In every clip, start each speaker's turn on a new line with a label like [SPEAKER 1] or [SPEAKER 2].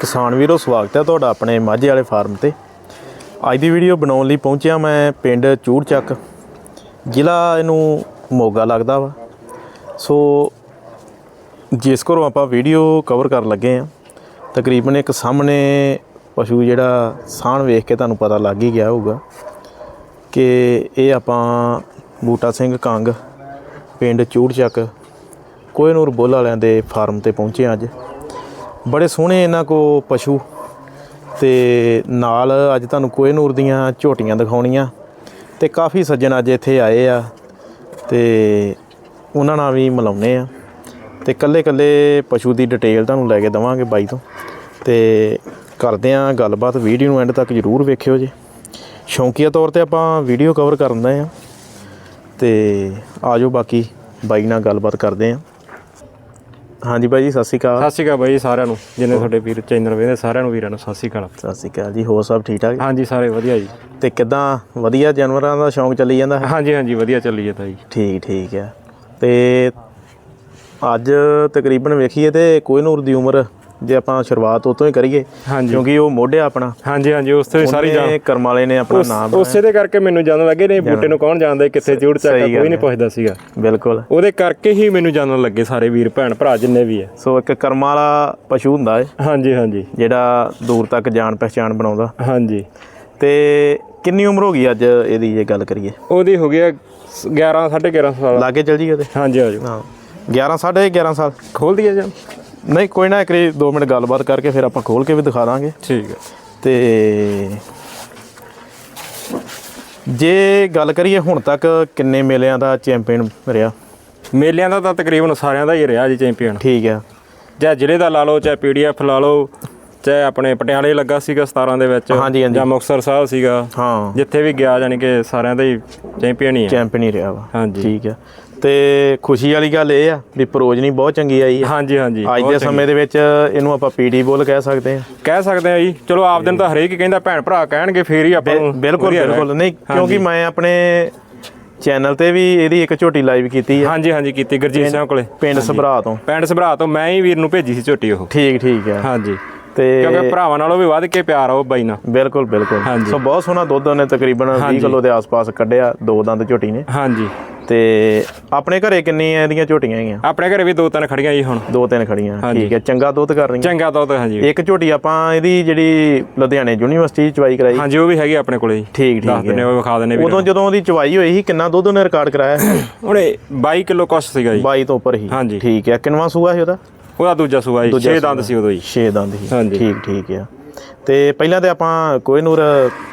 [SPEAKER 1] ਕਿਸਾਨ ਵੀਰੋ, ਸਵਾਗਤ ਹੈ ਤੁਹਾਡਾ ਆਪਣੇ ਮਾਝੇ ਵਾਲੇ ਫਾਰਮ ਤੇ। ਅੱਜ ਦੀ ਵੀਡੀਓ ਬਣਾਉਣ ਲਈ ਪਹੁੰਚਿਆ ਮੈਂ ਪਿੰਡ ਚੂੜਚੱਕ। ਜ਼ਿਲ੍ਹਾ ਇਹਨੂੰ ਮੋਗਾ ਲੱਗਦਾ ਵਾ। ਸੋ ਜਿਸ ਕੋਲੋਂ ਆਪਾਂ ਵੀਡੀਓ ਕਵਰ ਕਰਨ ਲੱਗੇ ਆ ਤਕਰੀਬਨ ਇੱਕ ਸਾਹਮਣੇ ਪਸ਼ੂ ਜਿਹੜਾ ਸਾਣ ਵੇਖ ਕੇ ਤੁਹਾਨੂੰ ਪਤਾ ਲੱਗ ਹੀ ਗਿਆ ਹੋਊਗਾ ਕਿ ਇਹ ਆਪਾਂ ਬੂਟਾ ਸਿੰਘ ਕੰਗ, ਪਿੰਡ ਚੂੜਚੱਕ ਕੋਹਨੂਰ ਬੁੱਲ ਵਾਲਿਆਂ ਦੇ ਫਾਰਮ ਤੇ ਪਹੁੰਚੇ ਹਾਂ ਅੱਜ। ਬੜੇ ਸੋਹਣੇ ਇਹਨਾਂ ਕੋ ਪਸ਼ੂ। ਤੇ ਨਾਲ ਅੱਜ ਤੁਹਾਨੂੰ ਕੋਹਨੂਰ ਦੀਆਂ ਝੋਟੀਆਂ ਦਿਖਾਉਣੀਆਂ। ਤੇ ਕਾਫੀ ਸੱਜਣ ਅੱਜ ਇੱਥੇ ਆਏ ਆ। ਤੇ ਉਹਨਾਂ ਨਾਲ ਵੀ ਮਿਲਾਉਨੇ ਆ। ਤੇ ਕੱਲੇ ਕੱਲੇ ਪਸ਼ੂ ਦੀ ਡਿਟੇਲ ਤੁਹਾਨੂੰ ਲੈ ਕੇ ਦਵਾਂਗੇ ਬਾਈ ਤੋਂ। ਤੇ ਕਰਦੇ ਆ ਗੱਲਬਾਤ, ਵੀਡੀਓ ਨੂੰ ਐਂਡ ਤੱਕ ਜਰੂਰ ਵੇਖਿਓ ਜੀ। ਸ਼ੌਂਕੀਆ ਤੌਰ ਤੇ ਆਪਾਂ ਵੀਡੀਓ ਕਵਰ ਕਰਨ ਦੇ ਆ। ਤੇ ਆਜੋ ਬਾਕੀ ਬਾਈ ਨਾਲ ਗੱਲਬਾਤ ਕਰਦੇ ਆ। ਹਾਂਜੀ ਬਾਈ ਜੀ ਸਤਿ ਸ਼੍ਰੀ ਅਕਾਲ।
[SPEAKER 2] ਸਤਿ ਸ਼੍ਰੀ ਅਕਾਲ ਬਾਈ ਸਾਰਿਆਂ ਨੂੰ ਜਿੰਨੇ ਤੁਹਾਡੇ ਵੀਰ ਚੈਨਲ ਵੇਖਦੇ ਸਾਰਿਆਂ ਨੂੰ ਵੀਰਾਂ ਨੂੰ ਸਤਿ ਸ਼੍ਰੀ ਅਕਾਲ।
[SPEAKER 1] ਸਤਿ ਸ਼੍ਰੀ ਅਕਾਲ ਜੀ ਹੋਰ ਸਭ ਠੀਕ ਠਾਕ
[SPEAKER 2] ਹਾਂਜੀ ਸਾਰੇ ਵਧੀਆ ਜੀ।
[SPEAKER 1] ਤੇ ਕਿਦਾਂ ਵਧੀਆ ਜਾਨਵਰਾਂ ਦਾ ਸ਼ੌਂਕ ਚੱਲੀ ਜਾਂਦਾ? ਹੈ
[SPEAKER 2] ਹਾਂਜੀ ਹਾਂਜੀ ਵਧੀਆ ਚੱਲੀ ਜਾਂਦਾ ਜੀ।
[SPEAKER 1] ਠੀਕ ਠੀਕ ਹੈ। ਤੇ ਅੱਜ ਤਕਰੀਬਨ ਵੇਖੀਏ ਤੇ ਕੋਹਨੂਰ ਦੀ ਉਮਰ ਜੇ ਆਪਾਂ ਸ਼ੁਰੂਆਤ ਉਤੋਂ ਹੀ ਕਰੀਏ ਕਿਉਂਕਿ ਉਹ ਮੋਢਿਆ ਆਪਣਾ।
[SPEAKER 2] ਹਾਂਜੀ ਹਾਂਜੀ ਉਸ ਤੋਂ ਹੀ ਸਾਰੀ ਜਾਣ।
[SPEAKER 1] ਕਰਮ ਵਾਲੇ ਨੇ ਆਪਣਾ ਨਾਮ
[SPEAKER 2] ਉਸੇ ਦੇ ਕਰਕੇ ਮੈਨੂੰ ਜਾਣਨ ਲੱਗੇ ਨੇ ਬੂਟੇ ਨੂੰ ਕੌਣ ਜਾਣਦਾ ਕਿੱਥੇ ਜੂੜ ਚੱਕਾ ਕੋਈ ਨਹੀਂ ਪੁੱਛਦਾ ਸੀਗਾ।
[SPEAKER 1] ਬਿਲਕੁਲ।
[SPEAKER 2] ਉਹਦੇ ਕਰਕੇ ਹੀ ਮੈਨੂੰ ਜਾਣਨ ਲੱਗੇ ਸਾਰੇ ਵੀਰ ਭੈਣ ਭਰਾ ਜਿੰਨੇ ਵੀ ਹੈ
[SPEAKER 1] ਸੋ ਇੱਕ ਕਰਮ ਵਾਲਾ ਪਸ਼ੂ ਹੁੰਦਾ ਹੈ
[SPEAKER 2] ਹਾਂਜੀ ਹਾਂਜੀ।
[SPEAKER 1] ਜਿਹੜਾ ਦੂਰ ਤੱਕ ਜਾਣ ਪਛਾਣ ਬਣਾਉਂਦਾ।
[SPEAKER 2] ਹਾਂਜੀ।
[SPEAKER 1] ਤੇ ਕਿੰਨੀ ਉਮਰ ਹੋ ਗਈ ਅੱਜ ਇਹਦੀ ਜੇ ਗੱਲ ਕਰੀਏ?
[SPEAKER 2] ਉਹਦੀ ਹੋ ਗਿਆ 11 11.5 ਸਾਲ।
[SPEAKER 1] ਲਾਗੇ ਚੱਲ ਜੀਏ ਤੇ
[SPEAKER 2] ਹਾਂਜੀ ਆਜੋ
[SPEAKER 1] ਹਾਂ। 11 ਸਾਢੇ 11 ਸਾਲ।
[SPEAKER 2] ਖੋਲ ਦਈਏ ਜੀ?
[SPEAKER 1] ਨਹੀਂ ਕੋਈ ਨਾ ਇੱਕ 2 ਮਿੰਟ ਗੱਲਬਾਤ ਕਰਕੇ ਫਿਰ ਆਪਾਂ ਖੋਲ ਕੇ ਵੀ ਦਿਖਾ ਦਾਂਗੇ।
[SPEAKER 2] ਠੀਕ ਹੈ।
[SPEAKER 1] ਤੇ ਜੇ ਗੱਲ ਕਰੀਏ ਹੁਣ ਤੱਕ ਕਿੰਨੇ ਮੇਲਿਆਂ ਦਾ ਚੈਂਪੀਅਨ ਰਿਹਾ?
[SPEAKER 2] ਮੇਲਿਆਂ ਦਾ ਤਾਂ ਤਕਰੀਬਨ ਸਾਰਿਆਂ ਦਾ ਹੀ ਰਿਹਾ ਜੀ ਚੈਂਪੀਅਨ।
[SPEAKER 1] ਠੀਕ ਹੈ।
[SPEAKER 2] ਚਾਹੇ ਜ਼ਿਲ੍ਹੇ ਦਾ ਲਾ ਲਓ ਚਾਹੇ ਪੀਡੀਐਫ ਲਾ ਲਓ ਚਾਹੇ ਆਪਣੇ ਪਟਿਆਲੇ ਲੱਗਾ ਸੀਗਾ 17 ਦੇ ਵਿੱਚ। ਜਾਂ ਮੁਕਤਸਰ ਸਾਹਿਬ ਸੀਗਾ।
[SPEAKER 1] ਹਾਂ।
[SPEAKER 2] ਜਿੱਥੇ ਵੀ ਗਿਆ ਜਾਨੀ ਕਿ ਸਾਰਿਆਂ ਦਾ ਹੀ ਚੈਂਪੀਅਨ ਹੀ ਹੈ।
[SPEAKER 1] ਚੈਂਪੀਅਨ ਹੀ ਰਿਹਾ ਵਾ।
[SPEAKER 2] ਹਾਂਜੀ।
[SPEAKER 1] ਠੀਕ ਹੈ। ਤੇ ਖੁਸ਼ੀ ਵਾਲੀ ਗੱਲ ਇਹ ਆ ਵੀ ਪ੍ਰੋਜਨੀ ਬਹੁਤ ਚੰਗੀ ਆਈ ਹੈ
[SPEAKER 2] ਹਾਂਜੀ ਹਾਂਜੀ
[SPEAKER 1] ਅੱਜ ਦੇ। ਸਮੇਂ ਦੇ ਵਿੱਚ ਇਹਨੂੰ ਆਪਾਂ ਪੀਡੀ ਬੋਲ ਕਹਿ ਸਕਦੇ ਹਾਂ
[SPEAKER 2] ਕਹਿ ਸਕਦੇ ਆ ਜੀ। ਚਲੋ ਆਪ ਦਿਨ ਤਾਂ ਹਰੇਕ ਹੀ ਕਹਿੰਦਾ ਭੈਣ ਭਰਾ ਕਹਿਣਗੇ ਫੇਰ ਹੀ ਆਪਾਂ ਨੂੰ
[SPEAKER 1] ਬਿਲਕੁਲ। ਬਿਲਕੁਲ। ਨਹੀਂ ਕਿਉਂਕਿ ਮੈਂ ਆਪਣੇ ਚੈਨਲ ਤੇ ਵੀ ਇਹਦੀ ਇੱਕ ਝੋਟੀ ਲਾਈਵ ਕੀਤੀ ਹੈ
[SPEAKER 2] ਹਾਂਜੀ ਹਾਂਜੀ ਕੀਤੀ ਗੁਰਜੀਤ ਸਿੰਘ ਕੋਲੇ।
[SPEAKER 1] ਪਿੰਡ ਸਭਰਾ ਤੋਂ।
[SPEAKER 2] ਪਿੰਡ ਸਭਰਾ ਤੋਂ ਮੈਂ ਹੀ ਵੀਰ ਨੂੰ ਭੇਜੀ ਸੀ ਝੋਟੀ ਉਹ।
[SPEAKER 1] ਠੀਕ ਠੀਕ ਹੈ
[SPEAKER 2] ਹਾਂਜੀ।
[SPEAKER 1] ਤੇ
[SPEAKER 2] ਕਿਉਂਕਿ ਭਰਾਵਾਂ ਨਾਲੋਂ ਵੀ ਵੱਧ ਕੇ ਪਿਆਰ ਆ ਉਹ ਬਾਈ ਨਾਲ।
[SPEAKER 1] ਬਿਲਕੁਲ ਬਿਲਕੁਲ। ਸੋ ਬਹੁਤ ਸੋਹਣਾ ਦੁੱਧ ਉਹਨੇ ਤਕਰੀਬਨ 20
[SPEAKER 2] ਹਾਂਜੀ।
[SPEAKER 1] ਕਿਲੋ ਦੇ ਆਸ-ਪਾਸ ਕੱਢਿਆ ਦੋ ਦੰਦ ਝੋਟੀ ਨੇ।
[SPEAKER 2] ਹਾਂਜੀ।
[SPEAKER 1] ਤੇ ਆਪਣੇ ਘਰੇ ਕਿੰਨੀਆਂ ਇਹਦੀਆਂ ਝੋਟੀਆਂ ਹੈਗੀਆਂ?
[SPEAKER 2] ਆਪਣੇ ਘਰੇ ਵੀ ਦੋ ਤਿੰਨ ਖੜੀਆਂ ਜੀ ਹੁਣ।
[SPEAKER 1] ਦੋ ਤਿੰਨ ਖੜੀਆਂ। ਠੀਕ ਹੈ। ਚੰਗਾ ਦੁੱਧ ਕਰ ਰਹੀਆਂ।
[SPEAKER 2] ਚੰਗਾ ਦੁੱਧ ਹਾਂਜੀ।
[SPEAKER 1] ਇੱਕ ਝੋਟੀ ਆਪਾਂ ਇਹਦੀ ਜਿਹੜੀ ਲੁਧਿਆਣੇ ਯੂਨੀਵਰਸਿਟੀ ਚ ਚਵਾਈ ਕਰਾਈ।
[SPEAKER 2] ਹਾਂਜੀ ਉਹ ਵੀ ਹੈਗੀ ਆਪਣੇ ਕੋਲੇ ਜੀ।
[SPEAKER 1] ਠੀਕ ਠੀਕ ਹੈ।
[SPEAKER 2] ਉਹ ਵਿਖਾ ਦਿੰਦੇ ਵੀ
[SPEAKER 1] ਉਦੋਂ ਜਦੋਂ ਉਹਦੀ ਚਵਾਈ ਹੋਈ ਸੀ ਕਿੰਨਾ ਦੁੱਧ ਉਹਨੇ ਰਿਕਾਰਡ ਕਰਾਇਆ
[SPEAKER 2] ਉਹਨੇ 22 ਕਿਲੋ ਕੁਛ ਸੀਗਾ ਜੀ।
[SPEAKER 1] 22 ਤੋਂ ਉੱਪਰ ਹੀ।
[SPEAKER 2] ਹਾਂਜੀ।
[SPEAKER 1] ਠੀਕ ਹੈ। ਕਿੰਨਵਾ ਸੂਆ ਸੀ ਉਹਦਾ?
[SPEAKER 2] ਉਹਦਾ ਦੂਜਾ ਸੂਆ ਜੀ 6 ਦੰਦ ਸੀ ਉਦੋਂ ਜੀ।
[SPEAKER 1] 6 ਦੰਦ
[SPEAKER 2] ਹਾਂਜੀ।
[SPEAKER 1] ਠੀਕ ਠੀਕ ਹੈ ਤੇ ਪਹਿਲਾਂ ਤੇ ਆਪਾਂ ਕੋਹਨੂਰ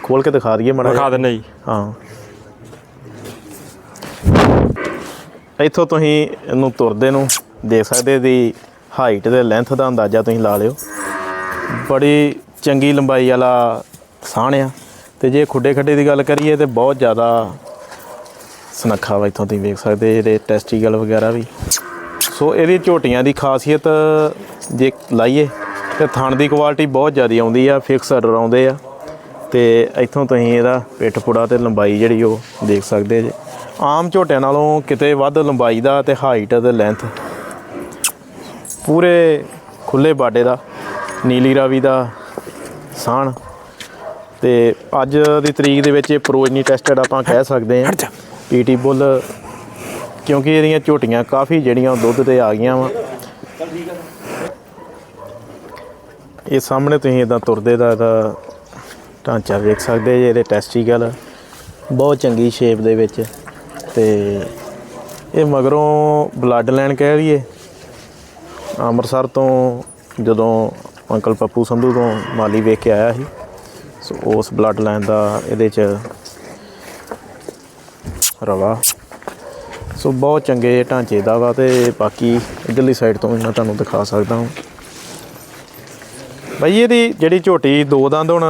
[SPEAKER 1] ਖੋਲ ਕੇ ਦਿਖਾ ਦਈਏ ਮਾੜਾ।
[SPEAKER 2] ਵਿਖਾ ਦਿੰਦੇ ਜੀ।
[SPEAKER 1] ਹਾਂ। ਇੱਥੋਂ ਤੁਸੀਂ ਇਹਨੂੰ ਤੁਰਦੇ ਨੂੰ ਦੇਖ ਸਕਦੇ ਦੀ ਹਾਈਟ ਤੇ ਲੈਂਥ ਦਾ ਅੰਦਾਜ਼ਾ ਤੁਸੀਂ ਲਾ ਲਿਓ। ਬੜੀ ਚੰਗੀ ਲੰਬਾਈ ਵਾਲਾ ਸਾਣ ਆ। ਤੇ ਜੇ ਖੁੱਡੇ ਖੱਡੇ ਦੀ ਗੱਲ ਕਰੀਏ ਤੇ ਬਹੁਤ ਜ਼ਿਆਦਾ ਸੁਨੱਖਾ ਵਾ ਇੱਥੋਂ ਤੁਸੀਂ ਵੇਖ ਸਕਦੇ ਇਹਦੇ ਟੈਸਟੀਕਲ ਵਗੈਰਾ ਵੀ। ਸੋ ਇਹਦੀ ਝੋਟੀਆਂ ਦੀ ਖਾਸੀਅਤ ਜੇ ਲਾਈਏ ਤੇ ਥਣ ਦੀ ਕੁਆਲਿਟੀ ਬਹੁਤ ਜ਼ਿਆਦਾ ਆਉਂਦੀ ਆ ਫਿਕਸ ਆਰਡਰ ਆਉਂਦੇ ਆ। ਤੇ ਇੱਥੋਂ ਤੁਸੀਂ ਇਹਦਾ ਪਿੱਠ ਪੁੜਾ ਤੇ ਲੰਬਾਈ ਜਿਹੜੀ ਉਹ ਦੇਖ ਸਕਦੇ ਜੇ। ਆਮ ਝੋਟਿਆਂ ਨਾਲੋਂ ਕਿਤੇ ਵੱਧ ਲੰਬਾਈ ਦਾ ਤੇ ਹਾਈਟ ਤੇ ਲੈਂਥ ਪੂਰੇ ਖੁੱਲੇ ਬਾਡੇ ਦਾ ਨੀਲੀ ਰਾਵੀ ਦਾ ਸਾਣ। ਤੇ ਅੱਜ ਦੀ ਤਰੀਕ ਦੇ ਵਿੱਚ ਇਹ ਪ੍ਰੋਜਨੀ ਟੈਸਟਡ ਆਪਾਂ ਕਹਿ ਸਕਦੇ ਹਾਂ ਪੀਟੀ ਬੁੱਲ ਕਿਉਂਕਿ ਇਹਦੀਆਂ ਝੋਟੀਆਂ ਕਾਫੀ ਜਿਹੜੀਆਂ ਦੁੱਧ ਤੇ ਆ ਗਈਆਂ ਵਾ। ਇਹ ਸਾਹਮਣੇ ਤੁਸੀਂ ਇਦਾਂ ਤੁਰਦੇ ਦਾ ਇਹਦਾ ਢਾਂਚਾ ਵੇਖ ਸਕਦੇ ਜੇ, ਇਹਦੇ ਟੈਸਟੀਕਲ ਬਹੁਤ ਚੰਗੀ ਸ਼ੇਪ ਦੇ ਵਿੱਚ ਤੇ ਇਹ ਮਗਰੋਂ ਬਲੱਡ ਲਾਈਨ ਕਹਿ ਲਈਏ। ਅੰਮ੍ਰਿਤਸਰ ਤੋਂ ਜਦੋਂ ਅੰਕਲ ਪੱਪੂ ਸੰਧੂ ਤੋਂ ਮਾਲੀ ਵੇਖ ਕੇ ਆਇਆ ਸੀ, ਸੋ ਉਸ ਬਲੱਡ ਲਾਈਨ ਦਾ ਇਹਦੇ ਚ ਰਵਾ। ਸੋ ਬਹੁਤ ਚੰਗੇ ਢਾਂਚੇ ਦਾ ਵਾ ਤੇ ਬਾਕੀ ਇਧਰਲੀ ਸਾਈਡ ਤੋਂ ਵੀ ਮੈਂ ਤੁਹਾਨੂੰ ਦਿਖਾ ਸਕਦਾ ਹਾਂ। ਬਈ ਇਹਦੀ ਜਿਹੜੀ ਝੋਟੀ ਦੋ ਦੰਦ ਹੁਣ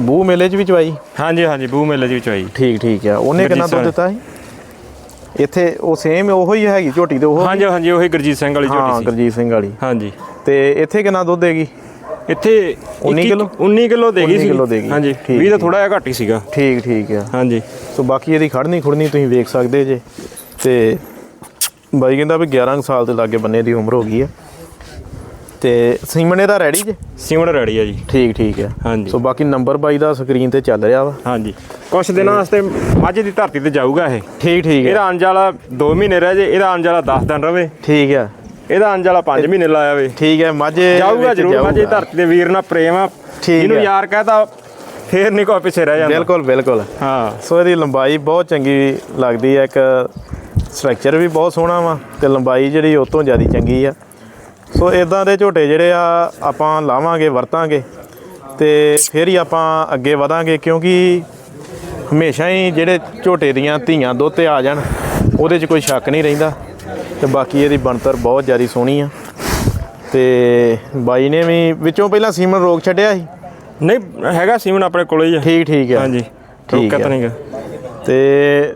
[SPEAKER 1] ਬੂਹ ਮੇਲੇ 'ਚ ਵੀ ਚਵਾਈ?
[SPEAKER 2] ਹਾਂਜੀ ਹਾਂਜੀ ਬੂ ਮੇਲੇ ਜੀ ਚੋਈ
[SPEAKER 1] ਠੀਕ ਠੀਕ ਆ। ਉਹਨੇ ਕਿੰਨਾ ਦੁੱਧ ਦਿੱਤਾ ਸੀ? ਇੱਥੇ ਉਹ ਸੇਮ ਉਹੋ ਹੀ ਹੈਗੀ ਝੋਟੀ ਤੇ ਉਹ
[SPEAKER 2] ਹਾਂਜੀ ਹਾਂਜੀ ਉਹੀ ਗੁਰਜੀਤ ਸਿੰਘ ਵਾਲੀ
[SPEAKER 1] ਹਾਂ
[SPEAKER 2] ਝੋਟੀ ਸੀ।
[SPEAKER 1] ਗੁਰਜੀਤ ਸਿੰਘ ਵਾਲੀ।
[SPEAKER 2] ਹਾਂਜੀ।
[SPEAKER 1] ਤੇ ਇੱਥੇ ਕਿੰਨਾ ਦੁੱਧ ਦੇਗੀ?
[SPEAKER 2] ਇੱਥੇ
[SPEAKER 1] 19
[SPEAKER 2] ਇੱਕੀ-
[SPEAKER 1] ਕਿਲੋ?
[SPEAKER 2] 19 ਕਿਲੋ ਦੇਗੀ
[SPEAKER 1] 19
[SPEAKER 2] ਸੀ।
[SPEAKER 1] ਕਿਲੋ ਦੇਗੀ।
[SPEAKER 2] ਹਾਂਜੀ
[SPEAKER 1] ਠੀਕ,
[SPEAKER 2] 20 ਤਾਂ। ਥੋੜਾ ਜਿਹਾ ਘੱਟ ਹੀ ਸੀਗਾ।
[SPEAKER 1] ਠੀਕ ਠੀਕ ਆ।
[SPEAKER 2] ਹਾਂਜੀ।
[SPEAKER 1] ਸੋ ਬਾਕੀ ਇਹਦੀ ਖੜਨੀ ਖੁੜਨੀ ਤੁਸੀਂ ਵੇਖ ਸਕਦੇ ਜੇ। ਤੇ ਬਾਈ ਕਹਿੰਦਾ ਵੀ 11 ਕੁ ਸਾਲ ਦੇ ਲਾਗੇ ਬੰਨੇ ਦੀ ਉਮਰ ਹੋ ਗਈ ਆ। ਤੇ ਸੀਮਨੇ ਦਾ ਰੈਡੀ ਜੇ?
[SPEAKER 2] ਸੀਮਣ ਰੈਡੀ ਆ ਜੀ।
[SPEAKER 1] ਠੀਕ ਠੀਕ ਹੈ
[SPEAKER 2] ਹਾਂਜੀ।
[SPEAKER 1] ਸੋ ਬਾਕੀ ਨੰਬਰ ਬਾਈ ਦਾ ਸਕਰੀਨ ਤੇ ਚੱਲ ਰਿਹਾ ਵਾ।
[SPEAKER 2] ਹਾਂਜੀ। ਕੁਛ ਦਿਨਾਂ ਵਾਸਤੇ ਮੱਝ ਦੀ ਧਰਤੀ ਤੇ ਜਾਊਗਾ ਇਹ।
[SPEAKER 1] ਠੀਕ ਠੀਕ ਹੈ
[SPEAKER 2] ਇਹਦਾ ਅੰਜ ਵਾਲਾ 2 ਮਹੀਨੇ ਰਹਿ ਜੇ ਇਹਦਾ ਅੰਜ ਵਾਲਾ 10 ਦਿਨ ਰਵੇ।
[SPEAKER 1] ਠੀਕ ਹੈ
[SPEAKER 2] ਇਹਦਾ ਅੰਜ ਵਾਲਾ 5 ਮਹੀਨੇ ਲਾਇਆ ਵੇ।
[SPEAKER 1] ਠੀਕ ਹੈ ਮਾਝੇ
[SPEAKER 2] ਜਾਊਗਾ
[SPEAKER 1] ਵਿੱਚ
[SPEAKER 2] ਜ਼ਰੂਰ ਮੱਝ ਦੀ
[SPEAKER 1] ਜਾਊਗਾ।
[SPEAKER 2] ਧਰਤੀ ਦੇ ਵੀਰ ਨਾਲ ਪ੍ਰੇਮ ਆ।
[SPEAKER 1] ਠੀਕ
[SPEAKER 2] ਇਹਨੂੰ
[SPEAKER 1] ਹੈ।
[SPEAKER 2] ਯਾਰ ਕਹਤਾ ਫੇਰ ਨਹੀਂ ਕੋਈ ਪਿੱਛੇ ਰਹਿ ਜਾਂਦਾ।
[SPEAKER 1] ਬਿਲਕੁਲ ਬਿਲਕੁਲ।
[SPEAKER 2] ਹਾਂ।
[SPEAKER 1] ਸੋ ਇਹਦੀ ਲੰਬਾਈ ਬਹੁਤ ਚੰਗੀ ਲੱਗਦੀ ਹੈ ਇੱਕ ਸਟਰਕਚਰ ਵੀ ਬਹੁਤ ਸੋਹਣਾ ਵਾ ਤੇ ਲੰਬਾਈ ਜਿਹੜੀ ਉਹ ਤੋਂ ਜ਼ਿਆਦਾ ਚੰਗੀ ਆ। ਸੋ ਇਦਾਂ ਦੇ ਝੋਟੇ ਜਿਹੜੇ ਆ ਆਪਾਂ ਲਾਵਾਂਗੇ ਵਰਤਾਂਗੇ ਤੇ ਫਿਰ ਹੀ ਆਪਾਂ ਅੱਗੇ ਵਧਾਂਗੇ ਕਿਉਂਕਿ ਹਮੇਸ਼ਾ ਹੀ ਜਿਹੜੇ ਝੋਟੇ ਦੀਆਂ ਧੀਆਂ ਦੁੱਧ ਤੇ ਆ ਜਾਣ ਉਹਦੇ 'ਚ ਕੋਈ ਸ਼ੱਕ ਨਹੀਂ ਰਹਿੰਦਾ ਤੇ ਬਾਕੀ ਇਹਦੀ ਬਣਤਰ ਬਹੁਤ ਜ਼ਿਆਦਾ ਸੋਹਣੀ ਆ। ਤੇ ਬਾਈ ਨੇ ਵੀ ਵਿੱਚੋਂ ਪਹਿਲਾਂ ਸੀਮਨ ਰੋਕ ਛੱਡਿਆ ਸੀ?
[SPEAKER 2] ਨਹੀਂ ਹੈਗਾ ਸੀਮਨ ਆਪਣੇ ਕੋਲੇ ਹੀ
[SPEAKER 1] ਠੀਕ ਠੀਕ ਹੈ
[SPEAKER 2] ਹਾਂਜੀ
[SPEAKER 1] ਠੀਕ ਹੈ। ਤੇ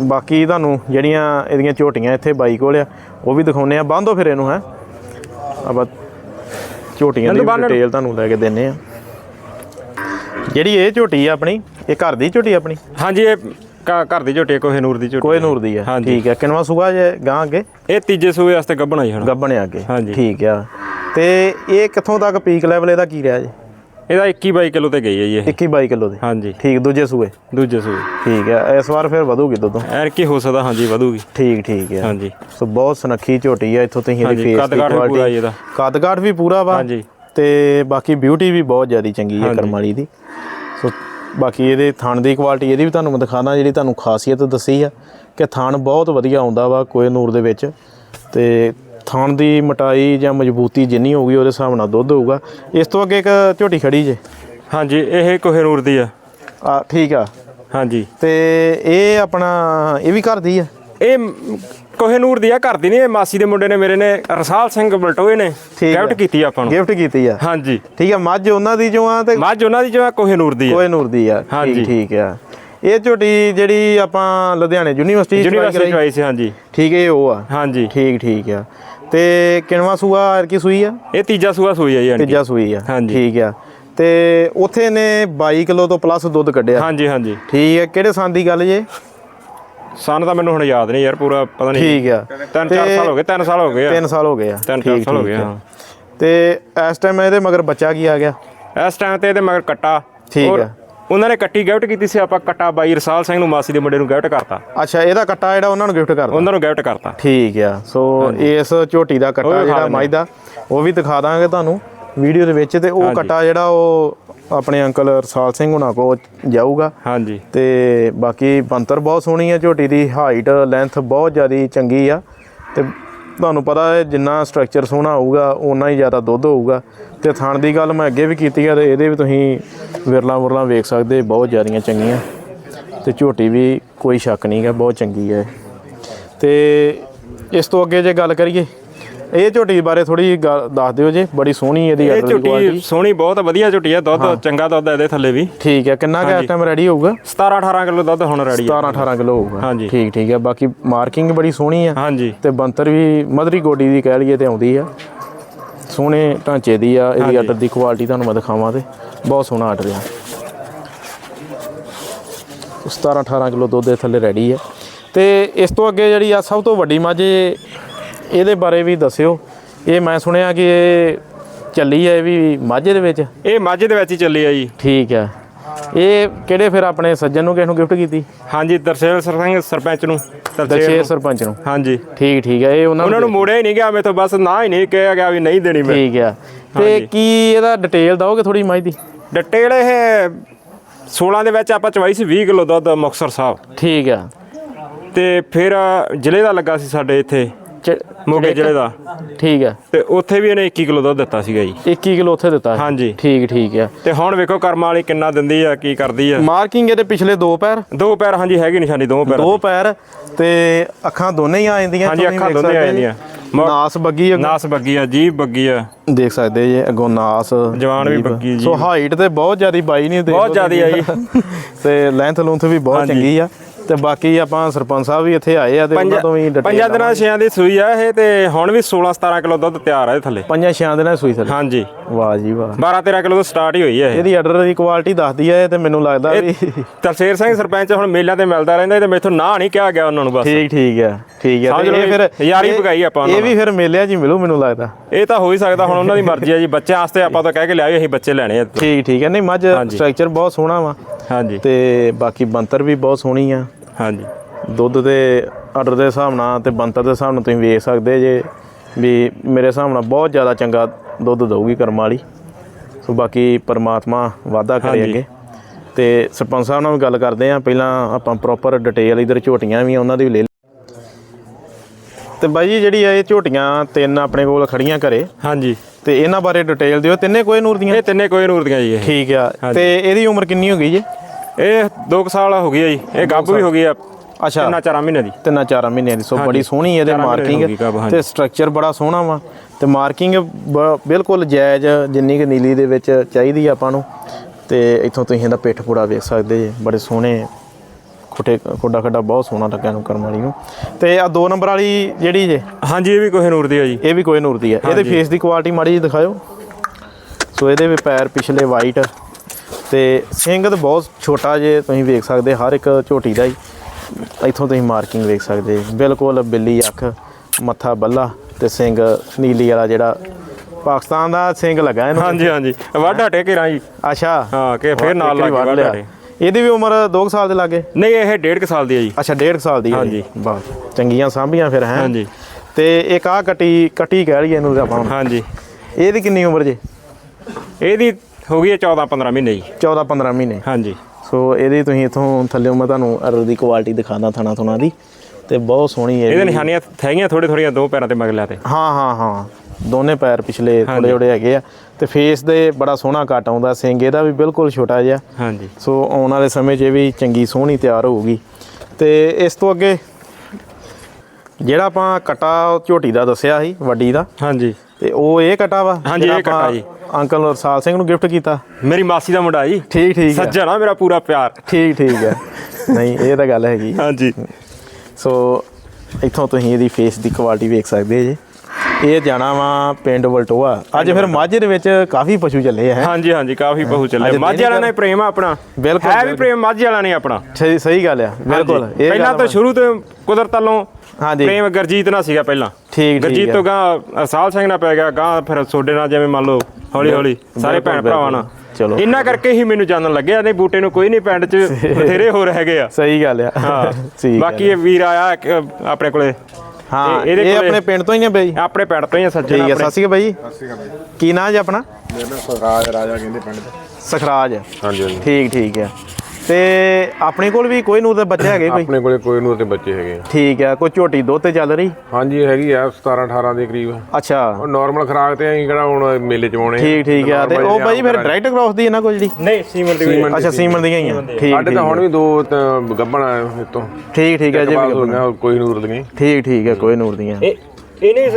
[SPEAKER 1] ਬਾਕੀ ਤੁਹਾਨੂੰ ਜਿਹੜੀਆਂ ਇਹਦੀਆਂ ਝੋਟੀਆਂ ਇੱਥੇ ਬਾਈ ਕੋਲ ਆ ਉਹ ਵੀ ਦਿਖਾਉਨੇ ਆ। ਬੰਦੋ ਫਿਰ ਇਹਨੂੰ ਹੈ। ਆਪਾਂ ਝੋਟੀਆਂ ਦੀ। ਡਿਟੇਲ ਤੁਹਾਨੂੰ ਲੈ ਕੇ ਦਿੰਨੇ ਆ। ਜਿਹੜੀ ਇਹ ਝੋਟੀ ਆ ਆਪਣੀ ਇਹ ਘਰ ਦੀ ਝੋਟੀ ਆਪਣੀ?
[SPEAKER 2] ਹਾਂਜੀ ਇਹ ਘਰ ਦੀ ਝੋਟੀ ਕੋਹੇ ਨੂਰ ਦੀ ਝੋਟੀ
[SPEAKER 1] ਕੋਏ ਨੂਰ ਦੀ ਆ।
[SPEAKER 2] ਹਾਂਜੀ।
[SPEAKER 1] ਠੀਕ ਆ। ਕਿੰਨਵਾ ਸੂਆ ਜੇ ਗਾਂ ਅੱਗੇ?
[SPEAKER 2] ਇਹ ਤੀਜੇ ਸੂਏ ਵਾਸਤੇ ਗੱਭਣਾ ਜੀ ਹੁਣ।
[SPEAKER 1] ਗੱਬਣ ਆ ਅੱਗੇ।
[SPEAKER 2] ਹਾਂਜੀ।
[SPEAKER 1] ਠੀਕ ਆ। ਤੇ ਇਹ ਕਿੱਥੋਂ ਤੱਕ ਪੀਕ ਲੈਵਲ ਇਹਦਾ ਕੀ ਰਿਹਾ ਜੀ?
[SPEAKER 2] ਇਹਦਾ 21 22 ਕਿਲੋ ਤੇ ਗਈ ਹੈ ਜੀ ਇਹ।
[SPEAKER 1] 21 22 ਕਿਲੋ ਦੇ
[SPEAKER 2] ਹਾਂਜੀ।
[SPEAKER 1] ਠੀਕ ਦੂਜੇ ਸੂਏ?
[SPEAKER 2] ਦੂਜੇ ਸੂਏ।
[SPEAKER 1] ਠੀਕ ਆ ਇਸ ਵਾਰ ਫਿਰ ਵਧੂਗੀ ਦੁੱਧੋਂ?
[SPEAKER 2] ਐਰ ਕੀ ਹੋ ਸਕਦਾ ਹਾਂਜੀ ਵਧੂਗੀ।
[SPEAKER 1] ਠੀਕ ਠੀਕ ਆ
[SPEAKER 2] ਹਾਂਜੀ।
[SPEAKER 1] ਸੋ ਬਹੁਤ ਸੁਨੱਖੀ ਝੋਟੀ ਆ ਇੱਥੋਂ ਤੁਸੀਂ ਇਹਦੀ ਫੇਸ ਦੀ ਕੁਆਲਿਟੀ। ਕੱਦ-ਕਾਠ ਵੀ ਪੂਰਾ ਵਾ
[SPEAKER 2] ਹਾਂਜੀ।
[SPEAKER 1] ਤੇ ਬਾਕੀ ਬਿਊਟੀ ਵੀ ਬਹੁਤ ਜ਼ਿਆਦਾ ਚੰਗੀ ਹੈ
[SPEAKER 2] ਹਾਂਜੀ।
[SPEAKER 1] ਕਰਮ ਵਾਲੀ ਦੀ। ਸੋ ਬਾਕੀ ਇਹਦੇ ਥਣ ਦੀ ਕੁਆਲਿਟੀ ਇਹਦੀ ਵੀ ਤੁਹਾਨੂੰ ਮੈਂ ਦਿਖਾਣਾ ਜਿਹੜੀ ਤੁਹਾਨੂੰ ਖਾਸੀਅਤ ਦੱਸੀ ਆ ਕਿ ਥਣ ਬਹੁਤ ਵਧੀਆ ਆਉਂਦਾ ਵਾ ਕੋਏ ਨੂਰ ਦੇ ਵਿੱਚ। ਤੇ ਥਣ ਦੀ ਮਟਾਈ ਜਾਂ ਮਜ਼ਬੂਤੀ ਜਿੰਨੀ ਹੋਊਗੀ ਉਹਦੇ ਹਿਸਾਬ ਨਾਲ ਦੁੱਧ ਹੋਊਗਾ। ਇਸ ਤੋਂ ਅੱਗੇ ਇੱਕ ਝੋਟੀ ਖੜੀ ਜੇ?
[SPEAKER 2] ਹਾਂਜੀ ਇਹ ਕੋਹੇ ਨੂਰ ਦੀ ਆ।
[SPEAKER 1] ਆ ਠੀਕ ਆ।
[SPEAKER 2] ਹਾਂਜੀ।
[SPEAKER 1] ਤੇ ਇਹ ਆਪਣਾ ਇਹ ਵੀ ਘਰ ਦੀ ਆ?
[SPEAKER 2] ਇਹ ਕੋਹੇ ਨੂਰ ਦੀ ਆ ਘਰ ਦੀ ਨਹੀਂ ਇਹ ਮਾਸੀ ਦੇ ਮੁੰਡੇ ਨੇ ਮੇਰੇ ਨੇ ਰਸਾਲ ਸਿੰਘ ਬਲਟੋਏ ਨੇ। ਗਿਫਟ ਕੀਤੀ ਆਪਾਂ ਨੂੰ।
[SPEAKER 1] ਗਿਫਟ ਕੀਤੀ ਆ।
[SPEAKER 2] ਹਾਂਜੀ।
[SPEAKER 1] ਠੀਕ ਆ ਮੱਝ ਉਹਨਾਂ ਦੀ ਜੋ ਆ ਤੇ
[SPEAKER 2] ਮੱਝ ਉਹਨਾਂ ਦੀ ਜੋ ਆ ਕੋਹੇ ਨੂਰ ਦੀ ਆ।
[SPEAKER 1] ਕੋਏ ਨੂਰ ਦੀ ਆ।
[SPEAKER 2] ਹਾਂਜੀ।
[SPEAKER 1] ਠੀਕ ਆ। ਇਹ ਝੋਟੀ ਜਿਹੜੀ ਆਪਾਂ ਲੁਧਿਆਣੇ ਯੂਨੀਵਰਸਿਟੀ ਚ ਕਰਾਈ-
[SPEAKER 2] ਸੀ ਹਾਂਜੀ।
[SPEAKER 1] ਠੀਕ ਹੈ ਉਹ ਆ।
[SPEAKER 2] ਹਾਂਜੀ।
[SPEAKER 1] ਠੀਕ ਠੀਕ ਆ। ਤੇ ਕਿੰਨਵਾ ਸੂਆ ਹਰ ਕੀ ਸੂਈ ਆ?
[SPEAKER 2] ਇਹ ਤੀਜਾ ਸੂਆ ਸੂਈ ਆ ਜੀ ਆਂਟੀ
[SPEAKER 1] ਤੀਜਾ ਸੂਈ ਆ।
[SPEAKER 2] ਹਾਂਜੀ।
[SPEAKER 1] ਠੀਕ ਆ। ਤੇ ਉਥੇ ਨੇ 22 ਕਿਲੋ ਤੋਂ ਪਲੱਸ ਦੁੱਧ ਕੱਢਿਆ।
[SPEAKER 2] ਹਾਂਜੀ ਹਾਂਜੀ।
[SPEAKER 1] ਠੀਕ ਹੈ ਕਿਹੜੇ ਸੰਨ ਦੀ ਗੱਲ ਜੇ?
[SPEAKER 2] ਸਾਨੂੰ ਤਾਂ ਮੈਨੂੰ ਹੁਣ ਯਾਦ ਨਹੀਂ ਯਾਰ ਪੂਰਾ ਪਤਾ ਨਹੀਂ।
[SPEAKER 1] ਠੀਕ ਆ।
[SPEAKER 2] ਤਿੰਨ ਚਾਰ
[SPEAKER 1] ਤੇ
[SPEAKER 2] ਸਾਲ ਹੋ ਗਏ ਤਿੰਨ ਸਾਲ ਹੋ ਗਏ ਆ।
[SPEAKER 1] 3 ਸਾਲ ਹੋ ਗਏ ਆ।
[SPEAKER 2] ਤਿੰਨ ਚਾਰ
[SPEAKER 1] ਠੀਕ,
[SPEAKER 2] ਸਾਲ ਹੋ
[SPEAKER 1] ਠੀਕ
[SPEAKER 2] ਗਏ
[SPEAKER 1] ਆ। ਤੇ ਇਸ ਟਾਈਮ ਇਹਦੇ ਮਗਰ ਬੱਚਾ ਕੀ ਆ ਗਿਆ?
[SPEAKER 2] ਇਸ ਟਾਈਮ ਤੇ ਇਹਦੇ ਮਗਰ ਕੱਟਾ।
[SPEAKER 1] ਠੀਕ ਆ।
[SPEAKER 2] ਉਹਨਾਂ ਨੇ ਕੱਟੀ ਗਿਫਟ ਕੀਤੀ ਸੀ ਆਪਾਂ ਕੱਟਾ ਬਾਈ ਰਸਾਲ ਸਿੰਘ ਨੂੰ ਮਾਸੀ ਦੇ ਮੁੰਡੇ ਨੂੰ ਗਿਫਟ ਕਰਤਾ।
[SPEAKER 1] ਅੱਛਾ ਇਹਦਾ ਕੱਟਾ ਜਿਹੜਾ ਉਹਨਾਂ ਨੂੰ ਗਿਫਟ ਕਰਦਾ
[SPEAKER 2] ਉਹਨਾਂ ਨੂੰ ਗਿਫਟ ਕਰਤਾ।
[SPEAKER 1] ਠੀਕ ਆ ਸੋ ਇਸ ਝੋਟੀ ਦਾ ਕੱਟਾ ਜਿਹੜਾ ਮਾਈ ਦਾ ਉਹ ਵੀ ਦਿਖਾ ਦਾਂਗੇ ਤੁਹਾਨੂੰ ਵੀਡੀਓ ਦੇ ਵਿੱਚ ਤੇ ਉਹ। ਕੱਟਾ ਜਿਹੜਾ ਉਹ ਆਪਣੇ ਅੰਕਲ ਰਸਾਲ ਸਿੰਘ ਹੁਣਾਂ ਕੋ ਜਾਊਗਾ।
[SPEAKER 2] ਹਾਂਜੀ।
[SPEAKER 1] ਤੇ ਬਾਕੀ ਬੰਤਰ ਬਹੁਤ ਸੋਹਣੀ ਹੈ ਝੋਟੀ ਦੀ ਹਾਈਟ ਲੈਂਥ ਬਹੁਤ ਜ਼ਿਆਦੀ ਚੰਗੀ ਆ। ਤੇ ਤੁਹਾਨੂੰ ਪਤਾ ਹੈ, ਜਿੰਨਾ ਸਟਰਕਚਰ ਸੋਹਣਾ ਹੋਊਗਾ ਉਨਾ ਹੀ ਜ਼ਿਆਦਾ ਦੁੱਧ ਹੋਊਗਾ। ਤੇ ਥਣ ਦੀ ਗੱਲ ਮੈਂ ਅੱਗੇ ਵੀ ਕੀਤੀ ਆ, ਤੇ ਇਹਦੇ ਵੀ ਤੁਸੀਂ ਵਿਰਲਾ ਵਿਰਲਾ ਵੇਖ ਸਕਦੇ, ਬਹੁਤ ਜ਼ਿਆਦੀਆਂ ਚੰਗੀਆਂ। ਤੇ ਝੋਟੀ ਵੀ ਕੋਈ ਸ਼ੱਕ ਨਹੀਂ ਗਾ, ਬਹੁਤ ਚੰਗੀ ਹੈ ਤੇ ਇਸ ਤੋਂ ਅੱਗੇ ਜੇ ਗੱਲ ਕਰੀਏ ਇਹ ਝੋਟੀ ਬਾਰੇ ਥੋੜੀ ਦੱਸ ਦਿਓ ਜੇ ਬੜੀ ਸੋਹਣੀ ਇਹਦੀ
[SPEAKER 2] ਇਹ ਝੁੱਟੀ
[SPEAKER 1] ਕੁਆਲਿਟੀ
[SPEAKER 2] ਸੋਹਣੀ ਬਹੁਤ ਵਧੀਆ ਝੁੱਟੀ ਆ ਦੁੱਧ ਚੰਗਾ ਦੁੱਧ ਇਹਦੇ ਥੱਲੇ ਵੀ।
[SPEAKER 1] ਠੀਕ ਹੈ ਕਿੰਨਾ ਕੁ ਟਾਈਮ ਰੈਡੀ ਹੋਊਗਾ?
[SPEAKER 2] 17 18 ਕਿਲੋ ਦੁੱਧ ਹੁਣ ਰੈਡੀ ਆ।
[SPEAKER 1] 17 18 ਕਿਲੋ ਹੋਊਗਾ।
[SPEAKER 2] ਹਾਂਜੀ।
[SPEAKER 1] ਠੀਕ ਠੀਕ ਹੈ ਬਾਕੀ ਮਾਰਕਿੰਗ ਬੜੀ ਸੋਹਣੀ ਆ।
[SPEAKER 2] ਹਾਂਜੀ।
[SPEAKER 1] ਤੇ ਬੰਤਰ ਵੀ ਮਧਰੀ ਗੋਡੀ ਦੀ ਕਹਿ ਲਈਏ ਤੇ ਆਉਂਦੀ ਆ। ਸੋਹਣੇ ਢਾਂਚੇ ਦੀ ਆ ਇਹਦੀ। ਆਰਡਰ ਦੀ ਕੁਆਲਿਟੀ ਤੁਹਾਨੂੰ ਮੈਂ ਦਿਖਾਵਾਂ ਤੇ। ਬਹੁਤ ਸੋਹਣਾ ਆਰਡਰ ਆ 17 18 ਕਿਲੋ ਦੁੱਧ ਦੇ ਥੱਲੇ ਰੈਡੀ ਆ। ਤੇ ਇਸ ਤੋਂ ਅੱਗੇ ਜਿਹੜੀ ਆ ਸਭ ਤੋਂ ਵੱਡੀ ਮੱਝ ਇਹਦੇ ਬਾਰੇ ਵੀ ਦੱਸਿਓ। ਇਹ ਮੈਂ ਸੁਣਿਆ ਕਿ ਇਹ ਚੱਲੀ ਇਹ ਵੀ ਮਾਝੇ ਦੇ ਵਿੱਚ?
[SPEAKER 2] ਇਹ ਮਾਝੇ ਦੇ ਵਿੱਚ ਹੀ ਚੱਲੀ ਆ ਜੀ।
[SPEAKER 1] ਠੀਕ ਆ। ਇਹ ਕਿਹੜੇ ਫਿਰ ਆਪਣੇ ਸੱਜਣ ਨੂੰ ਕਿਸ ਨੂੰ ਗਿਫਟ ਕੀਤੀ?
[SPEAKER 2] ਹਾਂਜੀ ਦਰਸ਼ੇਲ ਸਿੰਘ ਸਰਪੰਚ ਨੂੰ ਦਰਸ਼ੇਲ
[SPEAKER 1] ਸਰਪੰਚ ਨੂੰ?
[SPEAKER 2] ਹਾਂਜੀ।
[SPEAKER 1] ਠੀਕ ਠੀਕ ਹੈ ਇਹ ਉਹਨਾਂ
[SPEAKER 2] ਉਹਨਾਂ ਨੂੰ ਮੋੜਿਆ ਹੀ ਨਹੀਂ ਗਿਆ ਮੇਥੋਂ ਬਸ ਨਾ ਹੀ ਨਹੀਂ ਕਿਹਾ ਗਿਆ ਵੀ ਨਹੀਂ ਦੇਣੀ ਮੈਂ।
[SPEAKER 1] ਠੀਕ ਆ। ਤੇ। ਕੀ ਇਹਦਾ ਡਿਟੇਲ ਦਓਗੇ ਥੋੜੀ ਮਾਈ ਦੀ?
[SPEAKER 2] ਡਿਟੇਲ ਇਹ 16 ਦੇ ਵਿੱਚ ਆਪਾਂ ਚਵਾਈ ਸੀ 20 ਕਿਲੋ ਦੁੱਧ ਮੁਕਤਸਰ ਸਾਹਿਬ।
[SPEAKER 1] ਠੀਕ ਆ।
[SPEAKER 2] ਤੇ ਫਿਰ ਜ਼ਿਲ੍ਹੇ ਦਾ ਲੱਗਾ ਸੀ ਸਾਡੇ ਇੱਥੇ।
[SPEAKER 1] ਚ-
[SPEAKER 2] ਮੋਗੇ ਜ਼ਿਲ੍ਹੇ ਦਾ
[SPEAKER 1] ਠੀਕ ਆ
[SPEAKER 2] ਤੇ ਉੱਥੇ ਵੀ ਇਹਨੇ 21 ਕਿਲੋ ਦੁੱਧ ਦਿੱਤਾ ਸੀਗਾ ਜੀ
[SPEAKER 1] 21 ਕਿਲੋ ਉੱਥੇ ਦਿੱਤਾ ਹੈ।
[SPEAKER 2] ਹਾਂਜੀ।
[SPEAKER 1] ਠੀਕ ਠੀਕ ਆ
[SPEAKER 2] ਤੇ ਹੁਣ ਵੇਖੋ ਕਰਮਾਂ ਵਾਲੀ ਕਿੰਨਾ ਦਿੰਦੀ ਆ ਕੀ ਕਰਦੀ ਆ
[SPEAKER 1] ਮਾਰਕਿੰਗ ਇਹਦੇ ਪਿਛਲੇ ਦੋ ਪੈਰ
[SPEAKER 2] ਦੋ ਪੈਰ ਹਾਂਜੀ ਹੈਗੀ ਨਿਸ਼ਾਨੀ ਦੋ ਪੈਰ
[SPEAKER 1] ਦੋ ਪੈਰ ਤੇ ਅੱਖਾਂ ਦੋਨੇ ਹੀ ਆ ਜਾਂਦੀਆਂ
[SPEAKER 2] ਹਾਂਜੀ,
[SPEAKER 1] ਤੁਸੀਂ
[SPEAKER 2] ਅੱਖਾਂ ਦੋਨੇ ਆ
[SPEAKER 1] ਸਕਦੇ
[SPEAKER 2] ਜਾਂਦੀਆਂ।
[SPEAKER 1] ਜੀ।
[SPEAKER 2] ਮ-
[SPEAKER 1] ਨਾਸ ਬੱਗੀ ਅੱਗੋਂ
[SPEAKER 2] ਨਾਸ ਬੱਗੀ ਆ ਜੀਭ ਬੱਗੀ ਆ
[SPEAKER 1] ਦੇਖ ਸਕਦੇ ਜੇ ਅੱਗੋਂ ਨਾਸ
[SPEAKER 2] ਜਵਾਨ ਵੀ
[SPEAKER 1] ਜੀਭ।
[SPEAKER 2] ਬੱਗੀ ਜੀ।
[SPEAKER 1] ਸੋ ਹਾਈਟ ਤੇ ਬਹੁਤ ਜ਼ਿਆਦੀ ਬਾਈ ਨਹੀਂ ਦੇਖ
[SPEAKER 2] ਬਹੁਤ
[SPEAKER 1] ਲਓ
[SPEAKER 2] ਜ਼ਿਆਦੀ ਆ
[SPEAKER 1] ਤੁਸੀਂ। ਤੇ ਲੈਂਥ ਲੂੰਥ ਵੀ ਬਹੁਤ
[SPEAKER 2] ਹਾਂਜੀ।
[SPEAKER 1] ਚੰਗੀ ਆ ਤੇ ਬਾਕੀ ਆਪਾਂ ਸਰਪੰਚ ਸਾਹਿਬ ਵੀ ਇੱਥੇ ਆਏ ਆ ਤੇ ਉਹਨਾਂ ਤੋਂ ਵੀ ਡਿਟੇਲ
[SPEAKER 2] ਪੰਜਾਂ ਦਿਨਾਂ ਛਿਆਂ ਦੀ ਸੂਈ ਆ ਇਹ ਤੇ ਹੁਣ ਵੀ 16 17 ਕਿਲੋ ਦੁੱਧ ਤਿਆਰ ਆ ਇਹ ਥੱਲੇ।
[SPEAKER 1] ਪੰਜਾਂ ਛਿਆਂ ਦਿਨਾਂ ਸੂਈ ਥੱਲੇ।
[SPEAKER 2] ਹਾਂਜੀ।
[SPEAKER 1] ਵਾਹ ਜੀ ਵਾਹ।
[SPEAKER 2] 12 13 ਕਿਲੋ ਤੋਂ ਸਟਾਰਟ ਹੀ ਹੋਈ ਹੈ ਇਹ।
[SPEAKER 1] ਇਹਦੀ ਆਰਡਰ ਦੀ ਕੁਆਲਿਟੀ ਦੱਸਦੀ ਹੈ ਤੇ ਮੈਨੂੰ ਲੱਗਦਾ ਵੀ
[SPEAKER 2] ਤਰਸੇਰ ਸਿੰਘ ਸਰਪੰਚ ਹੁਣ ਮੇਲਿਆਂ ਤੇ ਮਿਲਦਾ ਰਹਿੰਦਾ ਤੇ ਮੈਥੋਂ ਨਾ ਨਹੀਂ ਕਿਹਾ ਗਿਆ ਉਹਨਾਂ ਨੂੰ ਬਸ।
[SPEAKER 1] ਠੀਕ ਠੀਕ ਹੈ ਠੀਕ
[SPEAKER 2] ਸਮਝ
[SPEAKER 1] ਤੇ ਇਹ ਫਿਰ
[SPEAKER 2] ਯਾਰੀ ਪਕਾਈ ਆਪਾਂ
[SPEAKER 1] ਇਹ ਵੀ ਫਿਰ ਮੇਲਿਆਂ 'ਚ ਮਿਲੂ ਮੈਨੂੰ ਲੱਗਦਾ।
[SPEAKER 2] ਇਹ ਤਾਂ ਹੋ ਹੀ ਸਕਦਾ ਹੁਣ ਉਹਨਾਂ ਦੀ ਮਰਜ਼ੀ ਹੈ ਜੀ। ਬੱਚਿਆਂ ਵਾਸਤੇ ਆਪਾਂ ਤਾਂ ਕਹਿ ਕੇ ਲਿਆਏ ਅਸੀਂ ਬੱਚੇ ਲੈਣੇ ਆ।
[SPEAKER 1] ਠੀਕ ਠੀਕ ਹੈ ਨਹੀਂ ਮੱਝ। ਸਟਰਕਚਰ ਬਹੁਤ ਸੋਹਣਾ ਵਾ।
[SPEAKER 2] ਹਾਂਜੀ।
[SPEAKER 1] ਤੇ ਬਾਕੀ ਬੰਤਰ ਵੀ ਬਹੁਤ ਸੋਹਣੀ ਆ।
[SPEAKER 2] ਹਾਂਜੀ।
[SPEAKER 1] ਦੁੱਧ ਦੇ ਆਰਡਰ ਦੇ ਹਿਸਾਬ ਨਾਲ ਤੇ ਬੰਤਰ ਦੇ ਹਿਸਾਬ ਨਾਲ ਤੁਸੀਂ ਵੇਖ ਸਕਦੇ ਜੇ ਵੀ ਮੇਰੇ ਹਿਸਾਬ ਨਾਲ ਬਹੁਤ ਜ਼ਿਆਦਾ ਚੰਗਾ ਦੁੱਧ ਦਊਗੀ ਕਰਮ ਵਾਲੀ। ਸੋ ਬਾਕੀ ਪਰਮਾਤਮਾ ਵਾਅਦਾ ਕਰੇ। ਅੱਗੇ। ਤੇ ਸਰਪੰਚ ਸਾਹਿਬ ਨਾਲ ਵੀ ਗੱਲ ਕਰਦੇ ਆ ਪਹਿਲਾਂ ਆਪਾਂ ਪ੍ਰੋਪਰ ਡਿਟੇਲ ਇਧਰ ਝੋਟੀਆਂ ਵੀ ਉਹਨਾਂ ਦੀ ਵੀ ਲੈ ਲਈ। ਤੇ ਬਾਈ ਜੀ ਜਿਹੜੀ ਆ ਇਹ ਝੋਟੀਆਂ ਤਿੰਨ ਆਪਣੇ ਕੋਲ ਖੜੀਆਂ ਘਰੇ
[SPEAKER 2] ਹਾਂਜੀ।
[SPEAKER 1] ਤੇ ਇਹਨਾਂ ਬਾਰੇ ਡਿਟੇਲ ਦਿਓ। ਤਿੰਨੇ ਕੋਈ ਨੂਰ ਦੀਆਂ?
[SPEAKER 2] ਇਹ ਤਿੰਨੇ ਕੋਈ ਨੂਰ ਦੀਆਂ ਜੀ ਇਹ।
[SPEAKER 1] ਠੀਕ ਆ। ਤੇ ਇਹਦੀ ਉਮਰ ਕਿੰਨੀ ਹੋ ਗਈ ਜੀ?
[SPEAKER 2] ਇਹ 2 ਸਾਲ ਹੋ ਗਈ ਹੈ ਜੀ। ਇਹ ਗੱਭ ਵੀ ਹੋ ਗਈ ਆ
[SPEAKER 1] ਅੱਛਾ।
[SPEAKER 2] ਤਿੰਨਾਂ ਚਾਰਾਂ ਮਹੀਨੇ ਦੀ।
[SPEAKER 1] ਤਿੰਨਾਂ ਚਾਰਾਂ ਮਹੀਨਿਆਂ ਦੀ। ਸੋ। ਬੜੀ ਸੋਹਣੀ ਇਹਦੇ
[SPEAKER 2] ਮਹੀਨੇ
[SPEAKER 1] ਮਾਰਕਿੰਗ। ਤੇ ਸਟਰਕਚਰ ਬੜਾ ਸੋਹਣਾ ਵਾ ਤੇ ਮਾਰਕਿੰਗ ਬਿਲਕੁਲ ਜਾਇਜ਼ ਜਿੰਨੀ ਕਿ ਨੀਲੀ ਦੇ ਵਿੱਚ ਚਾਹੀਦੀ ਆ ਆਪਾਂ ਨੂੰ। ਤੇ ਇੱਥੋਂ ਤੁਸੀਂ ਇਹਦਾ ਪਿੱਠ ਪੂੜਾ ਵੇਖ ਸਕਦੇ ਜੇ। ਬੜੇ ਸੋਹਣੇ ਖੁੱਟੇ ਖੁੱਡਾ ਖੱਡਾ ਬਹੁਤ ਸੋਹਣਾ ਲੱਗਿਆ ਨੂੰ ਕਰਮ ਵਾਲੀ ਨੂੰ। ਤੇ ਆ ਦੋ ਨੰਬਰ ਵਾਲੀ ਜਿਹੜੀ ਜੇ।
[SPEAKER 2] ਹਾਂਜੀ ਇਹ ਵੀ ਕੋਈ ਨੂਰ ਦੀ ਹੈ ਜੀ।
[SPEAKER 1] ਇਹ ਵੀ ਕੋਈ ਨੂਰ ਦੀ ਹੈ ਇਹਦੇ ਫੇਸ ਦੀ ਕੁਆਲਿਟੀ ਮਾੜੀ ਜਿਹੀ ਦਿਖਾਓ ਸੋ ਇਹਦੇ ਵੀ ਪੈਰ ਪਿਛਲੇ ਵਾਈਟ ਤੇ ਸਿੰਘ ਤਾਂ ਬਹੁਤ ਛੋਟਾ ਜੇ ਤੁਸੀਂ ਵੇਖ ਸਕਦੇ ਹਰ ਇੱਕ ਝੋਟੀ ਦਾ ਹੀ। ਇੱਥੋਂ ਤੁਸੀਂ ਮਾਰਕਿੰਗ ਵੇਖ ਸਕਦੇ। ਬਿਲਕੁਲ ਬਿੱਲੀ ਅੱਖ ਮੱਥਾ ਬੱਲਾ ਤੇ ਸਿੰਘ ਨੀਲੀ ਵਾਲਾ ਜਿਹੜਾ ਪਾਕਿਸਤਾਨ ਦਾ ਸਿੰਘ ਲੱਗਾ ਇਹਨੂੰ।
[SPEAKER 2] ਹਾਂਜੀ ਹਾਂਜੀ। ਵਾਢਾ ਟੇਕੇ ਰਾਂ ਜੀ
[SPEAKER 1] ਅੱਛਾ।
[SPEAKER 2] ਹਾਂ ਕਿ ਫੇਰ ਨਾਲ ਲੱਗ
[SPEAKER 1] ਵੱਢ ਇਹਦੀ ਵੀ ਉਮਰ 2 ਸਾਲ ਦੇ ਲਾਗੇ?
[SPEAKER 2] ਨਹੀਂ ਇਹ 1.5 ਸਾਲ ਦੀ ਹੈ ਜੀ।
[SPEAKER 1] ਅੱਛਾ 1.5 ਸਾਲ ਦੀ ਹੈ
[SPEAKER 2] ਹਾਂਜੀ।
[SPEAKER 1] ਵਾਹ ਚੰਗੀਆਂ ਸਾਂਭੀਆਂ ਫਿਰ ਹੈ।
[SPEAKER 2] ਹਾਂਜੀ।
[SPEAKER 1] ਤੇ ਇੱਕ ਆ ਕੱਟੀ ਕੱਟੀ ਕਹਿ ਲਈਏ ਇਹਨੂੰ ਆਪਾਂ
[SPEAKER 2] ਹਾਂਜੀ।
[SPEAKER 1] ਇਹਦੀ ਕਿੰਨੀ ਉਮਰ ਜੇ?
[SPEAKER 2] ਇਹਦੀ ਹੋ ਗਈ ਹੈ 14 15 ਮਹੀਨੇ ਜੀ।
[SPEAKER 1] 14 15 ਮਹੀਨੇ।
[SPEAKER 2] ਹਾਂਜੀ।
[SPEAKER 1] ਸੋ ਇਹਦੀ ਤੁਸੀਂ ਇਥੋਂ ਥੱਲੇ ਮੈਂ ਤੁਹਾਨੂੰ ਅਰਰ ਦੀ ਕੁਆਲਿਟੀ ਦਿਖਾਉਂਦਾ ਥਣਾ ਥੁਣਾ ਦੀ। ਤੇ ਬਹੁਤ ਸੋਹਣੀ ਹੈ
[SPEAKER 2] ਇਹਦੇ ਨਿਸ਼ਾਨੀਆਂ ਹੈਗੀਆਂ ਥੋੜੀ ਥੋੜੀਆਂ ਦੋ ਪੈਰਾਂ ਤੇ ਮਗਲਿਆਂ ਤੇ।
[SPEAKER 1] ਹਾਂ ਹਾਂ ਹਾਂ। ਦੋਨੇ ਪੈਰ ਪਿਛਲੇ ਥੋੜੇ ਥੋੜੇ ਹੈਗੇ ਆ। ਤੇ ਫੇਸ ਦੇ ਬੜਾ ਸੋਹਣਾ ਕੱਟ ਆਉਂਦਾ ਸਿੰਘ ਇਹਦਾ ਵੀ ਬਿਲਕੁਲ ਛੋਟਾ ਜਿਹਾ।
[SPEAKER 2] ਹਾਂਜੀ।
[SPEAKER 1] ਸੋ ਆਉਣ ਵਾਲੇ ਸਮੇਂ 'ਚ ਇਹ ਵੀ ਚੰਗੀ ਸੋਹਣੀ ਤਿਆਰ ਹੋਊਗੀ। ਤੇ ਇਸ ਤੋਂ ਅੱਗੇ ਜਿਹੜਾ ਆਪਾਂ ਕਟਾ ਝੋਟੀ ਦਾ ਦੱਸਿਆ ਸੀ ਵੱਡੀ ਦਾ।
[SPEAKER 2] ਹਾਂਜੀ।
[SPEAKER 1] ਤੇ ਉਹ ਇਹ ਕਟਾ ਵਾ
[SPEAKER 2] ਹਾਂਜੀ, ਇਹ ਕਟਾ ਜੀ।
[SPEAKER 1] ਅੰਕਲ ਰਸਾਲ ਸਿੰਘ ਨੂੰ ਗਿਫਟ ਕੀਤਾ?
[SPEAKER 2] ਮੇਰੀ ਮਾਸੀ ਦਾ ਮੁੰਡਾ ਜੀ।
[SPEAKER 1] ਠੀਕ ਠੀਕ ਹੈ
[SPEAKER 2] ਸੱਜਣ ਆ ਮੇਰਾ ਪੂਰਾ ਪਿਆਰ।
[SPEAKER 1] ਠੀਕ ਠੀਕ ਹੈ ਨਹੀਂ ਇਹ ਤਾਂ ਗੱਲ ਹੈਗੀ।
[SPEAKER 2] ਹਾਂਜੀ।
[SPEAKER 1] ਸੋ ਇੱਥੋਂ ਤੁਸੀਂ ਇਹਦੀ ਫੇਸ ਦੀ ਕੁਆਲਿਟੀ ਵੇਖ ਸਕਦੇ ਜੇ। ਇਹ ਜਾਣਾ ਵਾ ਪਿੰਡ ਵਲਟੋਆ। ਅੱਜ ਫਿਰ ਮਾਝੇ ਦੇ ਵਿੱਚ ਕਾਫੀ ਪਸ਼ੂ ਚੱਲੇ ਹੈ।
[SPEAKER 2] ਹਾਂਜੀ ਹਾਂਜੀ ਕਾਫੀ ਬਹੁ ਚੱਲੇ
[SPEAKER 1] ਅੱਜ
[SPEAKER 2] ਮਾਝੇ ਵਾਲਾ ਨੇ ਪ੍ਰੇਮ ਆ ਆਪਣਾ।
[SPEAKER 1] ਬਿਲਕੁਲ,
[SPEAKER 2] ਹੈ ਵੀ
[SPEAKER 1] ਬਿਲਕੁਲ।
[SPEAKER 2] ਪ੍ਰੇਮ ਮਾਝੇ ਵਾਲਾ ਨਹੀਂ ਆਪਣਾ।
[SPEAKER 1] ਸਹੀ ਸਹੀ ਗੱਲ ਆ। ਬਿਲਕੁਲ
[SPEAKER 2] ਹਾਂਜੀ।
[SPEAKER 1] ਇਹ
[SPEAKER 2] ਪਹਿਲਾਂ
[SPEAKER 1] ਗੱਲ
[SPEAKER 2] ਤਾਂ
[SPEAKER 1] ਵਾ।
[SPEAKER 2] ਸ਼ੁਰੂ ਤੋਂ ਕੁਦਰਤ ਵੱਲੋਂ
[SPEAKER 1] ਹਾਂਜੀ।
[SPEAKER 2] ਪ੍ਰੇਮ ਗਰਜੀਤ ਨਾਲ ਸੀਗਾ ਪਹਿਲਾਂ।
[SPEAKER 1] ਠੀਕ ਠੀਕ
[SPEAKER 2] ਗਰਜੀਤ
[SPEAKER 1] ਹੈ।
[SPEAKER 2] ਤੋਂ ਗਾਂ ਸਾਲ ਸਿੰਘ ਨਾਲ ਪੈ ਗਿਆ ਗਾਂ ਫਿਰ ਸੋਡੇ ਨਾਲ ਜਿਵੇਂ ਮੰਨ ਲਓ ਹੌਲੀ ਹੌਲੀ ਸਾਰੇ ਭੈਣ ਭਰਾਵਾਂ ਨਾਲ।
[SPEAKER 1] ਚਲੋ।
[SPEAKER 2] ਇੰਨਾ ਕਰਕੇ ਹੀ ਮੈਨੂੰ ਜਾਣਨ ਲੱਗਿਆ ਨਹੀਂ ਬੂਟੇ ਨੂੰ ਕੋਈ ਨਹੀਂ ਪਿੰਡ 'ਚ ਬਥੇਰੇ ਹੋਰ ਹੈਗੇ ਆ।
[SPEAKER 1] ਸਹੀ ਗੱਲ ਆ
[SPEAKER 2] ਹਾਂ।
[SPEAKER 1] ਠੀਕ
[SPEAKER 2] ਬਾਕੀ ਇਹ ਵੀਰ ਆਇਆ ਆਪਣੇ ਕੋਲੇ।
[SPEAKER 1] ਹਾਂ
[SPEAKER 2] ਇਹ-
[SPEAKER 1] ਆਪਣੇ ਪਿੰਡ ਤੋਂ ਹੀ ਨੇ ਬਈ?
[SPEAKER 2] ਆਪਣੇ ਪਿੰਡ ਤੋਂ ਹੀ ਆ ਸੱਜਣ
[SPEAKER 1] ਠੀਕ ਹੈ
[SPEAKER 2] ਆਪਣੇ।
[SPEAKER 1] ਸਤਿ ਸ਼੍ਰੀ ਅਕਾਲ ਬਾਈ। ਕੀ ਨਾਂ ਜੀ ਆਪਣਾ?
[SPEAKER 3] ਮੇਰਾ ਸਰਾਜ ਰਾਜਾ ਕਹਿੰਦੇ ਪਿੰਡ ਦੇ।
[SPEAKER 1] ਸਖਰਾਜ।
[SPEAKER 3] ਹਾਂਜੀ ਹਾਂਜੀ।
[SPEAKER 1] ਠੀਕ ਠੀਕ ਹੈ। ਤੇ ਆਪਣੇ ਕੋਲ ਵੀ ਕੋਈ ਨੂੰ ਤੇ ਬੱਚੇ ਹੈਗੇ ਕੋਈ?
[SPEAKER 3] ਆਪਣੇ ਕੋਲੇ ਕੋਈ ਨੂੰ ਤੇ ਬੱਚੇ ਹੈਗੇ ਆ।
[SPEAKER 1] ਠੀਕ ਹੈ ਕੋਈ ਝੋਟੀ ਦੁੱਧ ਤੇ ਚੱਲ ਰਹੀ?
[SPEAKER 3] ਹਾਂਜੀ ਹੈਗੀ ਆ 17 18 ਦੇ ਕਰੀਬ।
[SPEAKER 1] ਅੱਛਾ।
[SPEAKER 3] ਉਹ ਨਾਰਮਲ ਖਰਾਕ ਤੇ ਅਸੀਂ ਕਿਹੜਾ ਹੁਣ ਮੇਲੇ ਚ ਆਉਣੇ ਆ।
[SPEAKER 1] ਠੀਕ ਠੀਕ ਆ ਤੇ ਉਹ ਬਾਈ ਫਿਰ ਡਾਇਰੈਕਟ ਕ੍ਰਾਸ ਦੀ ਇਹਨਾਂ ਕੋਲ ਜਿਹੜੀ?
[SPEAKER 2] ਨਹੀਂ ਸੀਮਨ ਦੀ
[SPEAKER 1] ਅੱਛਾ ਸੀਮਨ ਦੀਆਂ ਹੀ ਆ। ਠੀਕ
[SPEAKER 3] ਸਾਡੇ ਤਾਂ ਹੁਣ ਵੀ ਦੋ ਗੱਬਣ ਆ ਇਤੋਂ
[SPEAKER 1] ਠੀਕ ਠੀਕ ਹੈ ਜੀ
[SPEAKER 3] ਕੋਈ ਨੂਰ ਦੀਆਂ
[SPEAKER 1] ਠੀਕ ਠੀਕ ਹੈ ਕੋਈ ਨੂਰ ਦੀਆਂ।
[SPEAKER 2] ਇਹ ਇਹਨੇ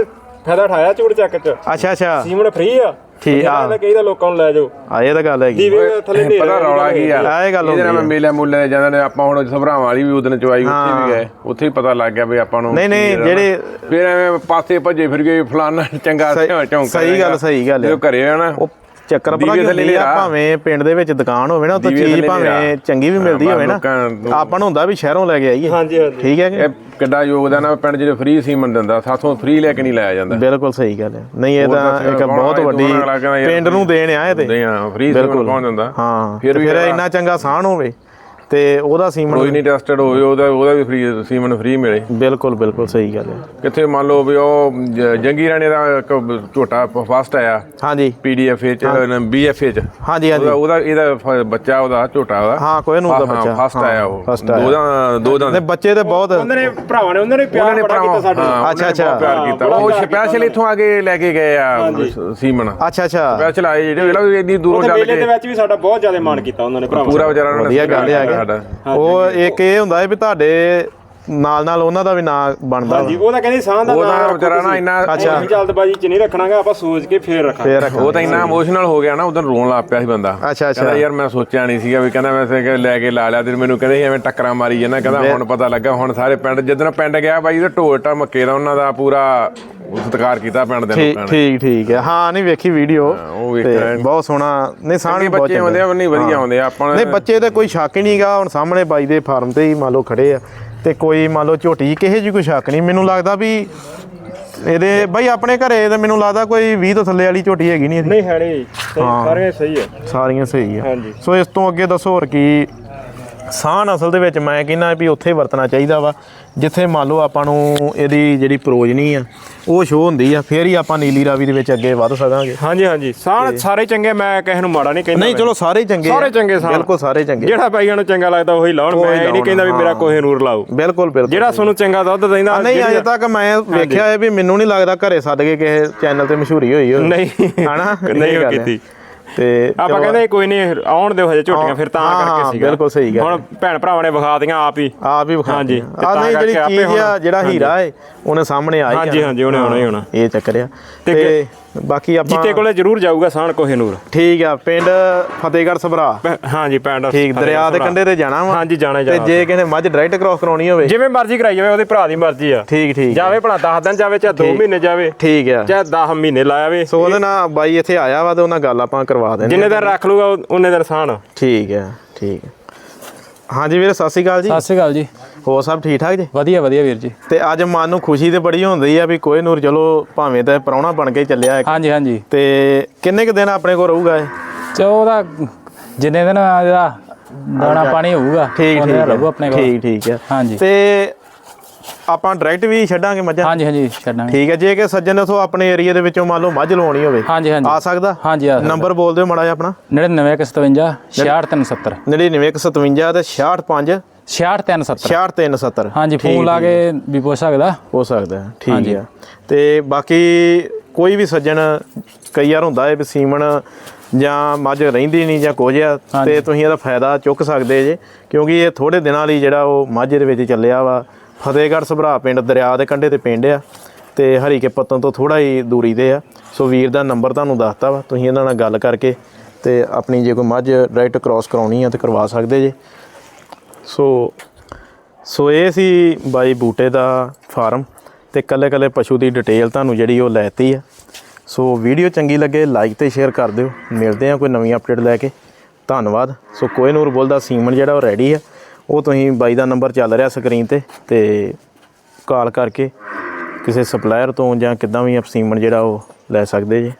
[SPEAKER 2] ਫਾਇਦਾ ਉਠਾਇਆ ਚੂੜ ਚੱਕ 'ਚ?
[SPEAKER 1] ਅੱਛਾ ਅੱਛਾ।
[SPEAKER 2] ਸੀਮਨ ਫ੍ਰੀ ਆ?
[SPEAKER 1] ਠੀਕ ਆ।
[SPEAKER 2] ਇਹਨਾਂ ਕਹੀਦਾ ਲੋਕਾਂ ਨੂੰ ਲੈ ਜਾਓ।
[SPEAKER 1] ਆ ਇਹ ਤਾਂ ਗੱਲ ਹੈਗੀ।
[SPEAKER 2] ਦੀਵੇ ਥੱਲੇ ਢੇਰ
[SPEAKER 3] ਪਤਾ ਰੌਲਾ ਕੀ ਆ।
[SPEAKER 1] ਆ। ਇਹ ਗੱਲ
[SPEAKER 3] ਇਹਦੇ ਨਾਲ
[SPEAKER 1] ਹੁੰਦੀ
[SPEAKER 3] ਮੈਂ ਮੇਲੇ ਮੁੱਲੇ ਜਾਂਦੇ ਨੇ ਆਪਾਂ ਹੁਣ ਸਭਰਾਵਾਂ ਵਾਲੀ ਵੀ ਉਦੋਂ ਚਵਾਈ ਉੱਥੇ ਵੀ ਗਏ। ਉੱਥੇ ਹੀ ਪਤਾ ਲੱਗ ਗਿਆ ਵੀ ਆਪਾਂ ਨੂੰ
[SPEAKER 1] ਨਹੀਂ, ਨਹੀਂ,
[SPEAKER 3] ਕੀ
[SPEAKER 1] ਜਿਹੜੇ-।
[SPEAKER 3] ਫਿਰ ਐਵੇਂ ਪਾਸੇ ਭੱਜੇ ਫਿਰ ਗਏ ਫਲਾਨਾ ਚੰਗਾ
[SPEAKER 1] ਸਹੀ-
[SPEAKER 3] ਝੌਂਕਾ
[SPEAKER 1] ਸਹੀ ਗੱਲ, ਸਹੀ ਗੱਲ ਆ।
[SPEAKER 3] ਜਦੋਂ ਘਰੇ ਆ ਨਾ
[SPEAKER 1] ਉਹ ਚੱਕਰ ਪਤਾ ਕੀ ਹੁੰਦੀ ਆ। ਭਾਵੇਂ ਪਿੰਡ ਦੇ ਵਿੱਚ ਦੁਕਾਨ ਹੋਵੇ ਨਾ
[SPEAKER 3] ਦੀਵੇ
[SPEAKER 1] ਚੀਜ਼ ਭਾਵੇਂ। ਚੰਗੀ ਵੀ ਮਿਲਦੀ ਹੋਵੇ ਨਾ ਆਪਾਂ ਨੂੰ ਹੁੰਦਾ ਵੀ ਸ਼ਹਿਰੋਂ ਲੈ ਕੇ ਆਈਏ।
[SPEAKER 2] ਹਾਂਜੀ ਹਾਂਜੀ।
[SPEAKER 1] ਠੀਕ ਹੈ ਕਿ?
[SPEAKER 3] ਕਿੱਡਾ ਯੋਗਦਾਨ ਆ ਪਿੰਡ ਜਿਹੜੇ ਫ੍ਰੀ ਸੀਮਨ ਦਿੰਦਾ ਸਾਥੋਂ ਫ੍ਰੀ ਲੈ ਕੇ ਨਹੀਂ ਲਾਇਆ ਜਾਂਦਾ।
[SPEAKER 1] ਬਿਲਕੁਲ ਸਹੀ ਗੱਲ ਹੈ। ਨਹੀਂ ਇਹ ਤਾਂ ਇੱਕ ਬਹੁਤ ਵੱਡੀ ਪਿੰਡ ਨੂੰ ਦੇਣ ਆ ਇਹ ਤੇ।
[SPEAKER 3] ਦੇ ਆ ਫ੍ਰੀ ਸੀਮਨ ਕੌਣ ਦਿੰਦਾ?
[SPEAKER 1] ਹਾਂ
[SPEAKER 3] ਫਿਰ ਵੀ
[SPEAKER 1] ਇੰਨਾ ਚੰਗਾ ਸਾਨ ਹੋਵੇ। ਤੇ ਉਹਦਾ
[SPEAKER 3] ਕੋਈ
[SPEAKER 1] ਸੀਮਨ
[SPEAKER 3] ਨਹੀਂ ਟੈਸਟਡ ਹੋਵੇ ਉਹਦਾ ਉਹਦਾ ਵੀ ਫ੍ਰੀ ਸੀਮਨ ਫ੍ਰੀ ਮਿਲੇ।
[SPEAKER 1] ਬਿਲਕੁਲ ਬਿਲਕੁਲ ਸਹੀ ਗੱਲ ਹੈ।
[SPEAKER 3] ਕਿੱਥੇ ਮੰਨ ਲਓ ਵੀ ਉਹ ਜ- ਜੰਗੀ ਰਾਣੇ ਦਾ ਇੱਕ ਝੋਟਾ ਫਸਟ ਆਇਆ।
[SPEAKER 1] ਹਾਂਜੀ।
[SPEAKER 3] ਪੀਡੀਐਫ ਚ ਬੀਐਫ ਚ
[SPEAKER 1] ਹਾਂਜੀ ਹਾਂਜੀ।
[SPEAKER 3] ਉਹਦਾ ਉਹਦਾ ਇਹਦਾ ਫ- ਬੱਚਾ ਉਹਦਾ ਝੋਟਾ ਉਹਦਾ।
[SPEAKER 1] ਹਾਂ ਕੋਈ ਨੂੰ ਦਾ ਬੱਚਾ।
[SPEAKER 3] ਫਸਟ ਆਇਆ ਉਹ। ਦੋ
[SPEAKER 1] ਆਇਆ।
[SPEAKER 3] ਦਾ ਦੋ ਦਾ
[SPEAKER 1] ਤੇ ਬੱਚੇ ਤੇ ਬਹੁਤ
[SPEAKER 2] ਉਹਨਾਂ ਨੇ ਭਰਾਵਾਂ ਨੇ ਉਹਨਾਂ ਨੇ ਪਿਆਰ ਬੜਾ ਕੀਤਾ ਸਾਡੇ ਨਾਲ।
[SPEAKER 1] ਅੱਛਾ,
[SPEAKER 3] ਨੇ
[SPEAKER 1] ਅੱਛਾ।
[SPEAKER 3] ਪਿਆਰ ਕੀਤਾ। ਉਹ ਸਪੈਸ਼ਲ ਇੱਥੋਂ ਆ ਕੇ ਲੈ ਕੇ ਗਏ ਆ ਸੀਮਨ।
[SPEAKER 1] ਅੱਛਾ ਅੱਛਾ।
[SPEAKER 3] ਸਪੈਸ਼ਲ ਆਏ ਜਿਹੜੇ ਇੰਨੀ ਦੂਰੋਂ
[SPEAKER 2] ਉੱਥੇ
[SPEAKER 3] ਚੱਲ
[SPEAKER 2] ਮੇਲੇ ਦੇ
[SPEAKER 3] ਕੇ
[SPEAKER 2] ਵਿੱਚ ਵੀ ਸਾਡਾ ਬਹੁਤ ਜ਼ਿਆਦਾ ਮਾਣ ਕੀਤਾ ਉਹਨਾਂ ਨੇ ਭਰਾਵਾਂ
[SPEAKER 3] ਪੂਰਾ ਵਿਚਾਰਾ ਉਹਨਾਂ ਨੇ
[SPEAKER 1] ਵਧੀਆ ਗੱਲ ਹੈ
[SPEAKER 3] ਸਾਡਾ।
[SPEAKER 1] ਉਹ ਇੱਕ ਇਹ ਹੁੰਦਾ ਹੈ ਵੀ ਤੁਹਾਡੇ ਨਾਲ ਨਾਲ ਉਹਨਾਂ ਦਾ ਵੀ ਨਾਂ ਬਣਦਾ
[SPEAKER 2] ਹਾਂਜੀ ਉਹ ਤਾਂ ਕਹਿੰਦੇ ਸਾਹ ਦਾ
[SPEAKER 3] ਉਹਦਾ
[SPEAKER 2] ਨਾਮ
[SPEAKER 3] ਵਿਚਾਰਾ ਨਾ ਇੰਨਾ
[SPEAKER 2] ਜਲਦਬਾਜੀ ਚ ਨਹੀਂ ਰੱਖਣਾਗਾ ਆਪਾਂ ਸੋਚ ਕੇ ਫੇਰ ਰੱਖਾਂਗੇ।
[SPEAKER 3] ਉਹ ਤਾਂ ਇੰਨਾ ਇਮੋਸ਼ਨਲ ਹੋ ਗਿਆ ਨਾ ਉਦੋਂ ਰੋਣ ਲੱਗ ਪਿਆ ਸੀ ਬੰਦਾ।
[SPEAKER 1] ਅੱਛਾ, ਅੱਛਾ।
[SPEAKER 3] ਕਹਿੰਦਾ ਯਾਰ ਮੈਂ ਸੋਚਿਆ ਨਹੀਂ ਸੀਗਾ ਵੀ ਕਹਿੰਦਾ ਵੈਸੇ ਕਿ ਲੈ ਕੇ ਲਾ ਲਿਆ ਤੇ ਮੈਨੂੰ ਕਹਿੰਦੇ ਐਵੇਂ ਟੱਕਰਾਂ ਮਾਰੀ ਜਾਂਦਾ ਕਹਿੰਦਾ ਹੁਣ ਪਤਾ ਲੱਗਾ ਹੁਣ ਸਾਰੇ ਪਿੰਡ ਜਦੋਂ ਪਿੰਡ ਗਿਆ ਬਾਈ ਤੇ ਢੋਲ ਢਮੱਕੇ ਦਾ ਉਹਨਾਂ ਦਾ ਪੂਰਾ ਸਤਿਕਾਰ ਕੀਤਾ ਪਿੰਡ ਦੇ ਲੋਕਾਂ ਨੇ।
[SPEAKER 1] ਠੀਕ ਠੀਕ ਹੈ। ਹਾਂ ਨਹੀਂ ਵੇਖੀ ਵੀਡੀਓ
[SPEAKER 3] ਉਹ ਵੇਖਿਆ
[SPEAKER 1] ਬਹੁਤ ਸੋਹਣਾ। ਨਹੀਂ ਸਾਹ
[SPEAKER 3] ਅੱਗੇ
[SPEAKER 1] ਵੀ ਬਹੁਤ
[SPEAKER 3] ਬੱਚੇ ਆਉਂਦੇ ਆ ਨਹੀਂ ਵਧੀਆ ਆਉਂਦੇ ਆ ਆਪਾਂ
[SPEAKER 1] ਨਹੀਂ ਬੱਚੇ ਤੇ ਕੋਈ ਸ਼ੱਕ ਹੀ ਨਹੀਂਗਾ ਹੁਣ ਸਾਹਮਣੇ ਬਾਈ ਦੇ ਫਾਰਮ ਤੇ ਹੀ ਮੰਨ ਲਓ ਖੜੇ ਆ। ਤੇ ਕੋਈ ਮੰਨ ਲਓ ਝੋਟੀ ਕਿਸੇ ਜੀ ਕੋਈ ਸ਼ੱਕ ਨਹੀਂ। ਮੈਨੂੰ ਲੱਗਦਾ ਵੀ ਇਹਦੇ ਬਾਈ ਆਪਣੇ ਘਰੇ ਤੇ ਮੈਨੂੰ ਲੱਗਦਾ ਕੋਈ 20 ਤੋਂ ਥੱਲੇ ਵਾਲੀ ਝੋਟੀ ਹੈਗੀ ਨਹੀਂ ਇਹਦੀ।
[SPEAKER 2] ਨਹੀਂ ਹੈ ਨਹੀਂ। ਸਾਰੇ ਸਹੀ ਹੈ
[SPEAKER 1] ਸਾਰੀਆਂ ਸਹੀ ਆ।
[SPEAKER 2] ਹਾਂਜੀ।
[SPEAKER 1] ਸੋ ਇਸ ਤੋਂ ਅੱਗੇ ਦੱਸੋ ਹੋਰ ਕੀ। ਸਾਹ ਅਸਲ ਦੇ ਵਿੱਚ ਮੈਂ ਕਹਿੰਦਾ ਵੀ ਉੱਥੇ ਵਰਤਣਾ ਚਾਹੀਦਾ ਵਾ। ਜਿੱਥੇ ਮੰਨ ਲਓ ਆਪਾਂ ਨੂੰ ਇਹਦੀ ਜਿਹੜੀ ਪ੍ਰੋਜਨੀ ਆ ਉਹ ਸ਼ੋ ਹੁੰਦੀ ਆ ਫੇਰ ਹੀ ਆਪਾਂ ਨੀਲੀ ਰਾਵੀ ਦੇ ਵਿੱਚ ਅੱਗੇ ਵੱਧ ਸਕਾਂਗੇ।
[SPEAKER 2] ਹਾਂਜੀ ਹਾਂਜੀ। ਸਾਹ ਸਾਰੇ ਚੰਗੇ ਮੈਂ ਕਿਸੇ ਨੂੰ ਮਾੜਾ ਨਹੀਂ ਕਹਿੰਦਾ
[SPEAKER 1] ਨਹੀਂ ਚਲੋ ਸਾਰੇ ਚੰਗੇ।
[SPEAKER 2] ਸਾਰੇ ਚੰਗੇ ਸਾਹ
[SPEAKER 1] ਬਿਲਕੁਲ ਸਾਰੇ ਚੰਗੇ
[SPEAKER 2] ਜਿਹੜਾ ਭਾਈਆਂ ਨੂੰ ਚੰਗਾ ਲੱਗਦਾ ਉਹੀ ਲਾਉਣ। ਮੈਂ ਇਹ ਨਹੀਂ ਕਹਿੰਦਾ ਵੀ ਮੇਰਾ ਕੋਹੇ ਨੂਰ ਲਾਓ।
[SPEAKER 1] ਬਿਲਕੁਲ ਬਿਲਕੁਲ।
[SPEAKER 2] ਜਿਹੜਾ ਤੁਹਾਨੂੰ ਚੰਗਾ ਦੁੱਧ ਦਿੰਦਾ
[SPEAKER 1] ਨਹੀਂ ਅਜੇ ਤੱਕ ਮੈਂ ਵੇਖਿਆ ਹੈ ਵੀ ਮੈਨੂੰ ਨਹੀਂ ਲੱਗਦਾ ਘਰੇ ਸੱਦ ਕੇ ਕਿਸੇ ਚੈਨਲ ਤੇ ਮਸ਼ਹੂਰੀ ਹੋਈ ਹੋਵੇ।
[SPEAKER 2] ਨਹੀਂ।
[SPEAKER 1] ਹਨਾ?
[SPEAKER 2] ਨਹੀਂ। ਕੀਤੀ।
[SPEAKER 1] ਤੇ
[SPEAKER 2] ਆਪਾਂ ਕਹਿੰਦੇ ਕੋਈ ਨਹੀਂ ਆਉਣ ਦਿਓ ਹਜੇ ਝੋਟੀਆਂ ਫਿਰ ਤਾਂ ਕਰਕੇ ਸੀਗਾ।
[SPEAKER 1] ਬਿਲਕੁਲ ਸਹੀ ਗੱਲ
[SPEAKER 2] ਹੁਣ ਭੈਣ ਭਰਾਵਾਂ ਨੇ ਵਿਖਾ ਦੀਆਂ ਆਪ ਹੀ।
[SPEAKER 1] ਆਪ ਹੀ ਵਿਖਾ
[SPEAKER 2] ਹਾਂਜੀ, ਤਾਂ
[SPEAKER 1] ਨਹੀਂ ਜਿਹੜੀ ਚੀਜ਼ ਆ
[SPEAKER 2] ਹੁਣ-
[SPEAKER 1] ਜਿਹੜਾ ਹੀਰਾ ਹੈ ਉਹਨੇ ਸਾਹਮਣੇ ਆ। ਹੀ
[SPEAKER 2] ਹਾਂਜੀ। ਹਾਂਜੀ, ਉਹਨੇ ਆਉਣਾ ਹੀ ਆਉਣਾ।
[SPEAKER 1] ਇਹ ਚੱਕਰ ਆ।
[SPEAKER 2] ਤੇ
[SPEAKER 1] ਬਾਕੀ ਆਪਾਂ
[SPEAKER 2] ਜੀਤੇ ਕੋਲੇ ਜ਼ਰੂਰ ਜਾਊਗਾ ਸਾਨ ਕੋਹੇ ਨੂਰ।
[SPEAKER 1] ਠੀਕ ਆ ਪਿੰਡ ਫਤਿਹਗੜ੍ਹ ਸਭਰਾ।
[SPEAKER 2] ਹਾਂਜੀ ਪੈਂਡ
[SPEAKER 1] ਠੀਕ ਦਰਿਆ ਦੇ ਕੰਢੇ ਤੇ ਜਾਣਾ ਵਾ।
[SPEAKER 2] ਹਾਂਜੀ, ਜਾਣਾ ਹੀ
[SPEAKER 1] ਤੇ
[SPEAKER 2] ਜਾਣਾ।
[SPEAKER 1] ਜੇ ਕਿਸੇ ਮੱਝ ਡਾਇਰੈਕਟ ਕ੍ਰਾਸ ਕਰਾਉਣੀ ਹੋਵੇ।
[SPEAKER 2] ਜਿਵੇਂ ਮਰਜ਼ੀ ਕਰਾਈ ਜਾਵੇ ਉਹਦੇ ਭਰਾ ਦੀ ਮਰਜ਼ੀ ਆ।
[SPEAKER 1] ਠੀਕ ਠੀਕ।
[SPEAKER 2] ਜਾਵੇ ਭਲਾ 10 ਦਿਨ ਜਾਵੇ ਚਾਹੇ 2 ਮਹੀਨੇ ਜਾਵੇ।
[SPEAKER 1] ਠੀਕ ਆ।
[SPEAKER 2] ਚਾਹੇ 10 ਮਹੀਨੇ ਲਾਵੇ
[SPEAKER 1] ਸੋ ਉਹਦੇ ਨਾਲ ਬਾਈ ਇੱਥੇ ਆਇਆ ਵਾ ਤੇ ਉਹਨਾਂ ਗੱਲ ਆਪਾਂ ਕਰਵਾ ਦੇਣੀ
[SPEAKER 2] ਜਿੰਨੇ ਦਿਨ ਰੱਖ ਲੂਗਾ ਉਹ- ਉਹਨੇ ਦਿਨ ਸਾਨ
[SPEAKER 1] ਠੀਕ ਹੈ ਠੀਕ ਹਾਂਜੀ ਵੀਰੇ ਸਤਿ ਸ਼੍ਰੀ ਅਕਾਲ ਜੀ।
[SPEAKER 4] ਸਤਿ ਸ਼੍ਰੀ ਅਕਾਲ ਜੀ।
[SPEAKER 1] ਹੋਰ ਸਭ ਠੀਕ ਠਾਕ ਜੀ?
[SPEAKER 4] ਵਧੀਆ ਵਧੀਆ ਵੀਰ ਜੀ।
[SPEAKER 1] ਤੇ ਅੱਜ ਮਨ ਨੂੰ ਖੁਸ਼ੀ ਤੇ ਬੜੀ ਹੁੰਦੀ ਆ ਵੀ ਕੋਈ ਨੂਰ ਚਲੋ ਭਾਵੇਂ ਤਾਂ ਪ੍ਰਾਹੁਣਾ ਬਣ ਕੇ ਚੱਲਿਆ ਇੱਕ।
[SPEAKER 4] ਹਾਂਜੀ ਹਾਂਜੀ।
[SPEAKER 1] ਤੇ ਕਿੰਨੇ ਕੁ ਦਿਨ ਆਪਣੇ ਕੋਲ ਰਹੂਗਾ ਇਹ?
[SPEAKER 4] ਚੋ ਉਹਦਾ ਜਿੰਨੇ ਦਿਨ ਇਹਦਾ ਦਾਣਾ ਪਾਣੀ ਹੋਊਗਾ
[SPEAKER 1] ਠੀਕ ਠੀਕ ਹੈ।
[SPEAKER 4] ਰਹੂ ਆਪਣੇ ਕੋਲ।
[SPEAKER 1] ਠੀਕ ਠੀਕ ਹੈ
[SPEAKER 4] ਹਾਂਜੀ।
[SPEAKER 1] ਤੇ ਆਪਾਂ ਡਾਇਰੈਕਟ ਵੀ ਛੱਡਾਂਗੇ ਮੱਝਾਂ?
[SPEAKER 4] ਹਾਂਜੀ ਹਾਂਜੀ ਛੱਡਾਂਗੇ।
[SPEAKER 1] ਠੀਕ ਹੈ ਜੇ ਕਿ ਸੱਜਣ ਇਥੋਂ ਆਪਣੇ ਏਰੀਆ ਦੇ ਵਿੱਚੋਂ ਮੰਨ ਲਓ ਮੱਝ ਲਵਾਉਣੀ ਹੋਵੇ
[SPEAKER 4] ਹਾਂਜੀ ਹਾਂਜੀ।
[SPEAKER 1] ਆ ਸਕਦਾ?
[SPEAKER 4] ਹਾਂਜੀ ਆ
[SPEAKER 1] ਨੰਬਰ ਬੋਲ ਦਿਓ ਮਾੜਾ ਜਿਹਾ ਆਪਣਾ।
[SPEAKER 4] 9957 66370
[SPEAKER 1] 9957 ਤੇ 65
[SPEAKER 4] 66370
[SPEAKER 1] 66370
[SPEAKER 4] ਹਾਂਜੀ ਫੋਨ ਲਾ ਕੇ ਵੀ ਪੁੱਛ ਸਕਦਾ।
[SPEAKER 1] ਹੋ ਸਕਦਾ ਠੀਕ। ਆ। ਤੇ ਬਾਕੀ ਕੋਈ ਵੀ ਸੱਜਣ ਕਈ ਵਾਰ ਹੁੰਦਾ ਹੈ ਵੀ ਸੀਮਨ ਜਾਂ ਮੱਝ ਰਹਿੰਦੀ ਨਹੀਂ ਜਾਂ ਕੁਝ ਆ ਤੇ ਤੁਸੀਂ ਇਹਦਾ ਫਾਇਦਾ ਚੁੱਕ ਸਕਦੇ ਜੇ ਕਿਉਂਕਿ ਇਹ ਥੋੜੇ ਦਿਨਾਂ ਲਈ ਜਿਹੜਾ ਉਹ ਮੱਝ ਦੇ ਵਿੱਚ ਚੱਲਿਆ ਵਾ। ਫਤਿਹਗੜ੍ਹ ਸਭਰਾ ਪਿੰਡ ਦਰਿਆ ਦੇ ਕੰਢੇ ਤੇ ਪਿੰਡ ਆ ਤੇ ਹਰੀਕੇ ਪੱਤਨ ਤੋਂ ਥੋੜਾ ਹੀ ਦੂਰੀ ਤੇ ਆ। ਸੋ ਵੀਰ ਦਾ ਨੰਬਰ ਤੁਹਾਨੂੰ ਦੱਸਤਾ ਵਾ ਤੁਸੀਂ ਇਹਨਾਂ ਨਾਲ ਗੱਲ ਕਰਕੇ ਤੇ ਆਪਣੀ ਜੇ ਕੋਈ ਮੱਝ ਡਾਇਰੈਕਟ ਕ੍ਰਾਸ ਕਰਾਉਣੀ ਆ ਤੇ ਕਰਵਾ ਸਕਦੇ ਜੇ। ਸੋ ਸੋ ਇਹ ਸੀ ਬਾਈ ਬੂਟੇ ਦਾ ਫਾਰਮ ਤੇ ਕੱਲੇ ਕੱਲੇ ਪਸ਼ੂ ਦੀ ਡਿਟੇਲ ਤੁਹਾਨੂੰ ਜਿਹੜੀ ਉਹ ਲੈਤੀ ਆ। ਸੋ ਵੀਡੀਓ ਚੰਗੀ ਲੱਗੇ ਲਾਈਕ ਤੇ ਸ਼ੇਅਰ ਕਰ ਦਿਓ। ਮਿਲਦੇ ਆ ਕੋਈ ਨਵੀਂ ਅਪਡੇਟ ਲੈ ਕੇ। ਧੰਨਵਾਦ। ਸੋ ਕੋਈ ਨੂਰ ਬੋਲ ਦਾ ਸੀਮਨ ਜਿਹੜਾ ਉਹ ਰੈਡੀ ਆ। ਉਹ ਤੁਸੀਂ ਬਾਈ ਦਾ ਨੰਬਰ ਚੱਲ ਰਿਹਾ ਸਕਰੀਨ ਤੇ ਤੇ ਕਾਲ ਕਰਕੇ ਕਿਸੇ ਸਪਲਾਇਰ ਤੋਂ ਜਾਂ ਕਿੱਦਾਂ ਵੀ ਆਪ ਸੀਮਨ ਜਿਹੜਾ ਉਹ ਲੈ ਸਕਦੇ ਜੇ।